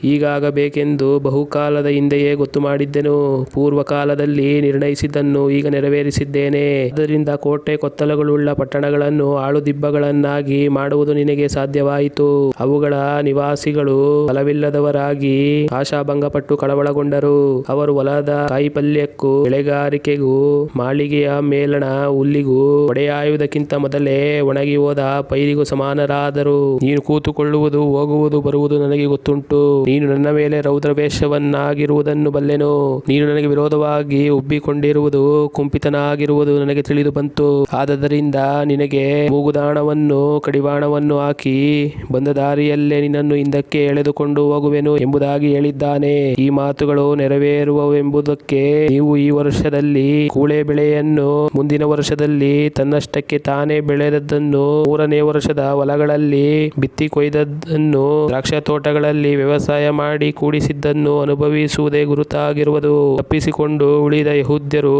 ಹೀಗಾಗಬೇಕೆಂದು ಬಹುಕಾಲದ ಹಿಂದೆಯೇ ಗೊತ್ತು ಮಾಡಿದ್ದೆನು ಪೂರ್ವಕಾಲದಲ್ಲಿ ನಿರ್ಣಯಿಸಿದ್ದನ್ನು ಈಗ ನೆರವೇರಿಸಿದ್ದೇನೆ. ಅದರಿಂದ ಕೋಟೆ ಕೊತ್ತಲಗಳುಳ್ಳ ಪಟ್ಟಣಗಳನ್ನು ಆಳುದಿಬ್ಬಗಳನ್ನಾಗಿ ಮಾಡುವುದು ನಿನಗೆ ಸಾಧ್ಯವಾಯಿತು. ಅವುಗಳ ನಿವಾಸಿಗಳು ಫಲವಿಲ್ಲದವರಾಗಿ ಆಶಾಭಂಗಪಟ್ಟು ಕಳವಳಗೊಂಡರು. ಅವರು ಹೊಲದ ಕಾಯಿಪಲ್ಯಕ್ಕೂ ಬೆಳೆಗಾರಿಕೆಗೂ ಮಾಳಿಗೆಯ ಮೇಲಣ ಹುಲ್ಲಿಗೂ ಒಡೆಯಾಯುವುದಕ್ಕಿಂತ ಮೊದಲೇ ಒಣಗಿ ಹೋದ ಪೈರಿಗೂ ಸಮಾನರಾದರು. ನೀನು ಕೂತುಕೊಳ್ಳುವುದು, ಹೋಗುವುದು, ಬರುವುದು ನನಗೆ ಗೊತ್ತುಂಟು. ನೀನು ನನ್ನ ಮೇಲೆ ರೌದ್ರವೇಷವನ್ನಾಗಿರುವುದನ್ನು ಬಲ್ಲೆನು. ನೀನು ನನಗೆ ವಿರೋಧವಾಗಿ ಉಬ್ಬಿಕೊಂಡಿರುವುದು, ಕುಂಪಿತನಾಗಿರುವುದು ನನಗೆ ತಿಳಿದು ಬಂತು. ಆದ್ದರಿಂದ ನಿನಗೆ ಮೂಗುದಾಣವನ್ನು ಕಡಿವಾಣವನ್ನು ಹಾಕಿ ಬಂದ ದಾರಿಯಲ್ಲೇ ನಿನ್ನನ್ನು ಹಿಂದಕ್ಕೆ ಎಳೆದುಕೊಂಡು ಹೋಗುವೆನು ಎಂಬುದಾಗಿ ಹೇಳಿದ್ದಾನೆ. ಈ ಮಾತುಗಳು ನೆರವೇರುವವೆಂಬುದಕ್ಕೆ ನೀವು ಈ ವರ್ಷದಲ್ಲಿ ಕೂಳೆ ಬೆಳೆಯನ್ನು, ಮುಂದಿನ ವರ್ಷದಲ್ಲಿ ತನ್ನಷ್ಟಕ್ಕೆ ತಾನೇ ಬೆಳೆದದ್ದನ್ನು, ಮೂರನೇ ವರ್ಷದ ಹೊಲಗಳಲ್ಲಿ ಬಿತ್ತಿ ಕೊಯ್ದದ್ದನ್ನು ದ್ರಾಕ್ಷ ತೋಟಗಳಲ್ಲಿ ವ್ಯವಸಾಯ ಸಹಾಯ ಮಾಡಿ ಕೂಡಿಸಿದ್ದನ್ನು ಅನುಭವಿಸುವುದೇ ಗುರುತಾಗಿರುವುದು. ತಪ್ಪಿಸಿಕೊಂಡು ಉಳಿದ ಯಹೂದ್ಯರು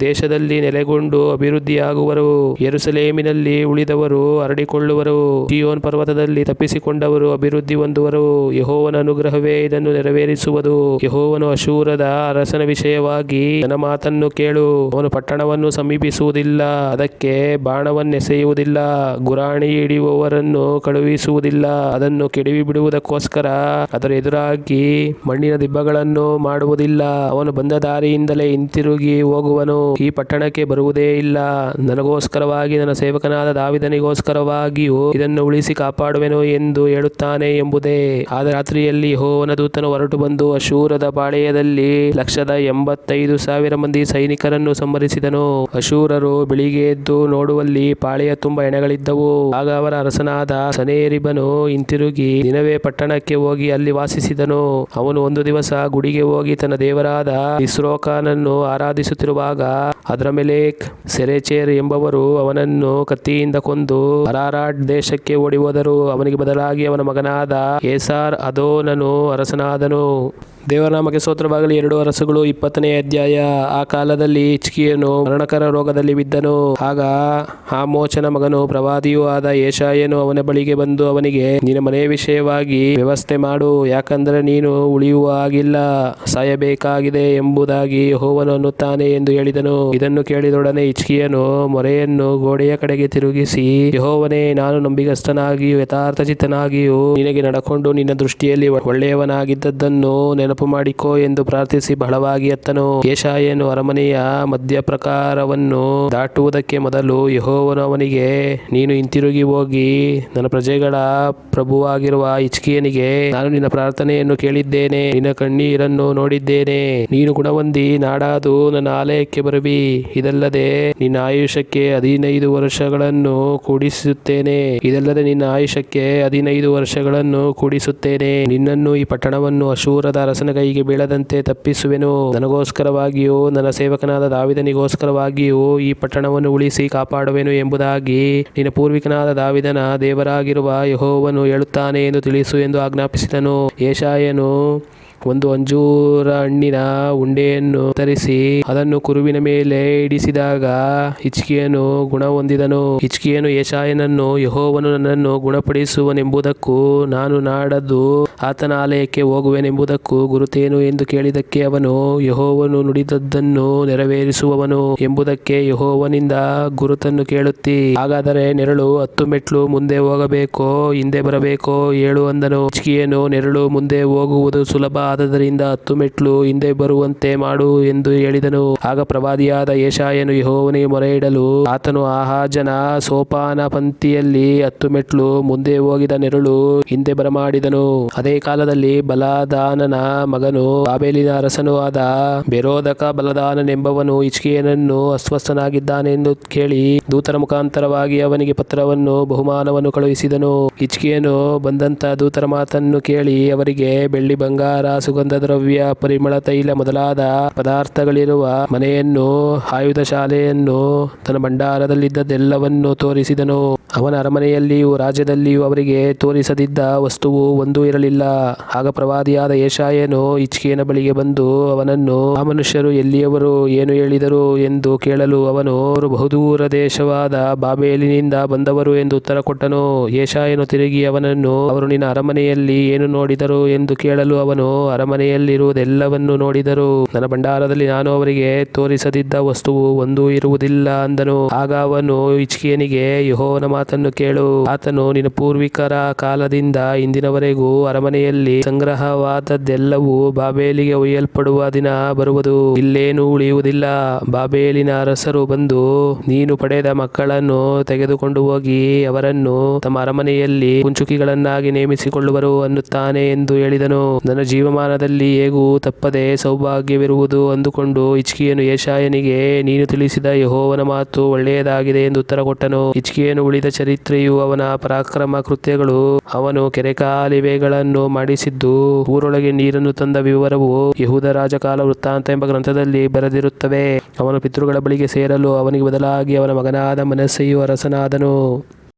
ದೇಶದಲ್ಲಿ ನೆಲೆಗೊಂಡು ಅಭಿವೃದ್ಧಿಯಾಗುವರು. ಯೆರೂಸಲೇಮಿನಲ್ಲಿ ಉಳಿದವರು ಹರಡಿಕೊಳ್ಳುವರು. ಜಿಯೋನ್ ಪರ್ವತದಲ್ಲಿ ತಪ್ಪಿಸಿಕೊಂಡವರು ಅಭಿವೃದ್ಧಿ ಹೊಂದುವರು. ಯಹೋವನ ಅನುಗ್ರಹವೇ ಇದನ್ನು ನೆರವೇರಿಸುವುದು. ಯಹೋವನು ಅಶೂರದ ಅರಸನ ವಿಷಯವಾಗಿ ನನ್ನ ಮಾತನ್ನು ಕೇಳು. ಅವನು ಪಟ್ಟಣವನ್ನು ಸಮೀಪಿಸುವುದಿಲ್ಲ. ಅದಕ್ಕೆ ಬಾಣವನ್ನೆಸೆಯುವುದಿಲ್ಲ. ಗುರಾಣಿ ಹಿಡಿಯುವವರನ್ನು ಕಳುಹಿಸುವುದಿಲ್ಲ. ಅದನ್ನು ಕೆಡವಿ ಬಿಡುವುದಕ್ಕೋಸ್ಕರ ಅದರ ಎದುರಾಗಿ ಮಣ್ಣಿನ ದಿಬ್ಬಗಳನ್ನು ಮಾಡುವುದಿಲ್ಲ. ಅವನು ಬಂದ ದಾರಿಯಿಂದಲೇ ಹಿಂತಿರುಗಿ ಹೋಗುವನು. ಈ ಪಟ್ಟಣಕ್ಕೆ ಬರುವುದೇ ಇಲ್ಲ. ನನಗೋಸ್ಕರವಾಗಿ ನನ್ನ ಸೇವಕನಾದ ದಾವಿದನಿಗೋಸ್ಕರವಾಗಿಯೂ ಇದನ್ನು ಉಳಿಸಿ ಕಾಪಾಡುವೆನು ಎಂದು ಹೇಳುತ್ತಾನೆ ಎಂಬುದೇ. ಆದ ರಾತ್ರಿಯಲ್ಲಿ ಹೋವನ ದೂತನು ಹೊರಟು ಬಂದು ಅಶೂರದ ಪಾಳೆಯದಲ್ಲಿ ಲಕ್ಷದ ಎಂಬತ್ತೈದು ಸಾವಿರ ಮಂದಿ ಸೈನಿಕರನ್ನು ಸಂಹರಿಸಿದನು. ಅಶೂರರು ಬೆಳಿಗ್ಗೆ ಎದ್ದು ನೋಡುವಲ್ಲಿ ಪಾಳೆಯ ತುಂಬಾ ಎಣೆಗಳಿದ್ದವು. ಆಗ ಅವರ ಅರಸನಾದ ಸನೇರಿಬನು ಹಿಂತಿರುಗಿ ದಿನವೇ ಪಟ್ಟಣಕ್ಕೆ ಹೋಗಿ ಅಲ್ಲಿ ವಾಸಿಸಿದನು. ಅವನು ಒಂದು ದಿವಸ ಗುಡಿಗೆ ಹೋಗಿ ತನ್ನ ದೇವರಾದ ಇಸ್ರೋಖಾನನ್ನು ಆರಾಧಿಸುತ್ತಿರುವಾಗ ಅದರ ಮೇಲೆ ಸೆರೆಚೇರ್ ಎಂಬವರು ಅವನನ್ನು ಕತ್ತಿಯಿಂದ ಕೊಂದು ಅರಾರಾಟ್ ದೇಶಕ್ಕೆ ಓಡಿ ಹೋದರು ಅವನಿಗೆ ಬದಲಾಗಿ ಅವನ ಮಗನಾದ ಏಸಾರ್ ಅದೋನನು ಅರಸನಾದನು. ದೇವರ ನಾಮಕ್ಕೆ ಸ್ತೋತ್ರವಾಗಲಿ. ಎರಡು ಅರಸುಗಳು ಇಪ್ಪತ್ತನೇ ಅಧ್ಯಾಯ. ಆ ಕಾಲದಲ್ಲಿ ಇಚ್ಕಿಯನು ಮರಣಕರ ರೋಗದಲ್ಲಿ ಬಿದ್ದನು. ಆಗ ಆ ಮೋಚನ ಮಗನು ಪ್ರವಾದಿಯೂ ಆದ ಏಷಾಯನು ಅವನ ಬಳಿಗೆ ಬಂದು ಅವನಿಗೆ, ನಿನ್ನ ಮನೆ ವಿಷಯವಾಗಿ ವ್ಯವಸ್ಥೆ ಮಾಡು. ಯಾಕಂದ್ರೆ ನೀನು ಉಳಿಯುವ ಆಗಿಲ್ಲ ಸಾಯಬೇಕಾಗಿದೆ ಎಂಬುದಾಗಿ ಹೋವನು ಅನ್ನುತ್ತಾನೆ ಎಂದು ಹೇಳಿದನು. ಇದನ್ನು ಕೇಳಿದೊಡನೆ ಇಚ್ಕಿಯನು ಮೊರೆಯನ್ನು ಗೋಡೆಯ ಕಡೆಗೆ ತಿರುಗಿಸಿ, ಯಹೋವನೇ, ನಾನು ನಂಬಿಗಸ್ತನಾಗಿಯೂ ಯಥಾರ್ಥ ಚಿತ್ತನಾಗಿಯೂ ನಿನಗೆ ನಡಕೊಂಡು ನಿನ್ನ ದೃಷ್ಟಿಯಲ್ಲಿ ಒಳ್ಳೆಯವನಾಗಿದ್ದದ್ದನ್ನು ನೆನಪು ಮಾಡಿಕೋ ಎಂದು ಪ್ರಾರ್ಥಿಸಿ ಬಹಳವಾಗಿ ಅತ್ತನು. ಏಷಾಯನು ಅರಮನೆಯ ಮಧ್ಯ ಪ್ರಕಾರವನ್ನು ದಾಟುವುದಕ್ಕೆ ಮೊದಲು ಯಹೋವನು ಅವನಿಗೆ, ನೀನು ಹಿಂತಿರುಗಿ ಹೋಗಿ ನನ್ನ ಪ್ರಜೆಗಳ ಪ್ರಭುವಾಗಿರುವ ಇಚ್ಕಿಯನಿಗೆ ನಾನು ನಿನ್ನ ಪ್ರಾರ್ಥನೆಯನ್ನು ಕೇಳಿದ್ದೇನೆ, ನಿನ್ನ ಕಣ್ಣೀರನ್ನು ನೋಡಿದ್ದೇನೆ. ನೀನು ಗುಣವೊಂದಿ ನಾಡಾದು ನನ್ನ ಆಲಯಕ್ಕೆ ಬರುವಿ. ಇದಲ್ಲದೆ ನಿನ್ನ ಆಯುಷ್ಯಕ್ಕೆ ಹದಿನೈದು ವರ್ಷಗಳನ್ನು ಕೂಡಿಸುತ್ತೇನೆ. ಇದಲ್ಲದೆ ನಿನ್ನ ಆಯುಷ್ಯಕ್ಕೆ ಹದಿನೈದು ವರ್ಷಗಳನ್ನು ಕೂಡಿಸುತ್ತೇನೆ. ನಿನ್ನನ್ನು ಈ ಪಟ್ಟಣವನ್ನು ಅಶೂರದ ಅರಸನ ಕೈಗೆ ಬೀಳದಂತೆ ತಪ್ಪಿಸುವೆನು. ನನಗೋಸ್ಕರವಾಗಿಯೂ, ನನ್ನ ಸೇವಕನಾದ ದಾವಿದನಿಗೋಸ್ಕರವಾಗಿಯೂ ಈ ಪಟ್ಟಣವನ್ನು ಉಳಿಸಿ ಕಾಪಾಡುವೆನು ಎಂಬುದಾಗಿ ನಿನ್ನ ಪೂರ್ವಿಕನಾದ ದಾವಿದನ ದೇವರಾಗಿರುವ ಯೆಹೋವನು ಹೇಳುತ್ತಾನೆ ಎಂದು ತಿಳಿಸು ಎಂದು ಆಜ್ಞಾಪಿಸಿದನು. ಏಷಾಯನು ಒಂದು ಅಂಜೂರ ಹಣ್ಣಿನ ಉಂಡೆಯನ್ನು ತರಿಸಿ ಅದನ್ನು ಕುರುವಿನ ಮೇಲೆ ಇಡಿಸಿದಾಗ ಹಿಚ್ಕಿಯನು ಗುಣ ಹೊಂದಿದನು. ಹಿಚ್ಕಿಯನು ಯಶಾಯನನ್ನು, ಯಹೋವನು ನನ್ನನ್ನು ಗುಣಪಡಿಸುವನೆಂಬುದಕ್ಕೂ ನಾನು ನಾಡದ್ದು ಆತನ ಆಲಯಕ್ಕೆ ಹೋಗುವೆನೆಂಬುದಕ್ಕೂ ಗುರುತೇನು ಎಂದು ಕೇಳಿದಕ್ಕೆ ಅವನು ಯಹೋವನು ನುಡಿದದ್ದನ್ನು ನೆರವೇರಿಸುವವನು ಎಂಬುದಕ್ಕೆ ಯಹೋವನಿಂದ ಗುರುತನ್ನು ಕೇಳುತ್ತಿ. ಹಾಗಾದರೆ ನೆರಳು ಹತ್ತು ಮೆಟ್ಲು ಮುಂದೆ ಹೋಗಬೇಕೋ, ಹಿಂದೆ ಬರಬೇಕೋ? ಏಳು ಅಂದನು. ಹಿಚ್ಕಿಯನು ನೆರಳು ಮುಂದೆ ಹೋಗುವುದು ಸುಲಭ ಆದದರಿಂದ ಹತ್ತು ಮೆಟ್ಲು ಹಿಂದೆ ಬರುವಂತೆ ಮಾಡು ಎಂದು ಹೇಳಿದನು. ಆಗ ಪ್ರವಾದಿಯಾದ ಏಷಾಯನು ಮೊರೆ ಇಡಲು ಆತನು ಆಹಾಜನ ಸೋಪಾನ ಪಂಕ್ತಿಯಲ್ಲಿ ಹತ್ತು ಮೆಟ್ಲು ಮುಂದೆ ಹೋಗಿದ ನೆರಳು ಹಿಂದೆ ಬರಮಾಡಿದನು. ಅದೇ ಕಾಲದಲ್ಲಿ ಬಲದಾನನ ಮಗನು ಬಾಬೇಲಿನ ಅರಸನೂ ಆದ ಬೆರೋಧಕ ಬಲದಾನನೆಂಬವನು ಇಚ್ಕಿಯನನ್ನು ಅಸ್ವಸ್ಥನಾಗಿದ್ದಾನೆಂದು ಕೇಳಿ ದೂತರ ಮುಖಾಂತರವಾಗಿ ಅವನಿಗೆ ಪತ್ರವನ್ನು ಬಹುಮಾನವನ್ನು ಕಳುಹಿಸಿದನು. ಇಚ್ಕಿಯನು ಬಂದಂತ ದೂತರ ಮಾತನ್ನು ಕೇಳಿ ಅವರಿಗೆ ಬೆಳ್ಳಿ ಬಂಗಾರ ಸುಗಂಧ ದ್ರವ್ಯ ಪರಿಮಳ, ತೈಲ ಮೊದಲಾದ ಪದಾರ್ಥಗಳಿರುವ ಮನೆಯನ್ನು ಆಯುಧ ಶಾಲೆಯನ್ನು ತನ್ನ ಭಂಡಾರದಲ್ಲಿದ್ದದೆಲ್ಲವನ್ನು ತೋರಿಸಿದನು. ಅವನ ಅರಮನೆಯಲ್ಲಿಯೂ ರಾಜ್ಯದಲ್ಲಿಯೂ ಅವರಿಗೆ ತೋರಿಸದಿದ್ದ ವಸ್ತುವು ಒಂದೂ ಇರಲಿಲ್ಲ. ಆಗ ಪ್ರವಾದಿಯಾದ ಏಷಾಯನು ಹಿಚ್ಕಿಯನ ಬಳಿಗೆ ಬಂದು ಅವನನ್ನು, ಆ ಮನುಷ್ಯರು ಎಲ್ಲಿಯವರು, ಏನು ಹೇಳಿದರು ಎಂದು ಕೇಳಲು ಅವನು, ಅವರು ಬಹುದೂರ ದೇಶವಾದ ಬಾಬೇಲಿನಿಂದ ಬಂದವರು ಎಂದು ಉತ್ತರ ಕೊಟ್ಟನು. ಏಷಾಯನು ತಿರುಗಿ ಅವನನ್ನು, ಅವರು ನಿನ್ನ ಅರಮನೆಯಲ್ಲಿ ಏನು ನೋಡಿದರು ಎಂದು ಕೇಳಲು ಅವನು ಅರಮನೆಯಲ್ಲಿರುವುದೆಲ್ಲವನ್ನು ನೋಡಿದರು ನನ್ನ ಭಂಡಾರದಲ್ಲಿ ನಾನು ಅವರಿಗೆ ತೋರಿಸದಿದ್ದ ವಸ್ತುವು ಒಂದೂ ಇರುವುದಿಲ್ಲ ಅಂದನು. ಆಗ ಅವನು ಇಚ್ಕಿಯನಿಗೆ ಯಹೋನ ಮಾತನ್ನು ಕೇಳು. ಆತನು ನಿನ್ನ ಪೂರ್ವಿಕರ ಕಾಲದಿಂದ ಇಂದಿನವರೆಗೂ ಅರಮನೆಯಲ್ಲಿ ಸಂಗ್ರಹವಾದದ್ದೆಲ್ಲವೂ ಬಾಬೇಲಿಗೆ ಒಯ್ಯಲ್ಪಡುವ ದಿನ ಬರುವುದು. ಇಲ್ಲೇನೂ ಉಳಿಯುವುದಿಲ್ಲ. ಬಾಬೇಲಿನ ಅರಸರು ಬಂದು, ನೀನು ಪಡೆದ ಮಕ್ಕಳನ್ನು ತೆಗೆದುಕೊಂಡು ಹೋಗಿ, ಅವರನ್ನು ತಮ್ಮ ಅರಮನೆಯಲ್ಲಿ ಕುಂಚುಕಿಗಳನ್ನಾಗಿ ನೇಮಿಸಿಕೊಳ್ಳುವರು ಅನ್ನುತ್ತಾನೆ ಎಂದು ಹೇಳಿದನು. ನನ್ನ ಜೀವಮಾನದಲ್ಲಿ ಹೇಗೂ ತಪ್ಪದೆ ಸೌಭಾಗ್ಯವಿರುವುದು ಅಂದುಕೊಂಡು ಹಿಚ್ಕಿಯನು ಏಷಾಯನಿಗೆ ನೀನು ತಿಳಿಸಿದ ಯಹೋವನ ಮಾತು ಒಳ್ಳೆಯದಾಗಿದೆ ಎಂದು ಉತ್ತರ ಕೊಟ್ಟನು. ಹಿಚ್ಕಿಯನು ಉಳಿದ ಚರಿತ್ರೆಯು ಅವನ ಪರಾಕ್ರಮ ಕೃತ್ಯಗಳು, ಅವನು ಕೆರೆಕಾಲಿವೆಗಳನ್ನು ಮಾಡಿಸಿದ್ದು, ಊರೊಳಗೆ ನೀರನ್ನು ತಂದ ವಿವರವು ಯಹೂದ ರಾಜಕಾಲ ವೃತ್ತಾಂತ ಎಂಬ ಗ್ರಂಥದಲ್ಲಿ ಬರೆದಿರುತ್ತವೆ. ಅವನು ಪಿತೃಗಳ ಬಳಿಗೆ ಸೇರಲು ಅವನಿಗೆ ಬದಲಾಗಿ ಅವನ ಮಗನಾದ ಮನಸ್ಸೆಯು ಅರಸನಾದನು.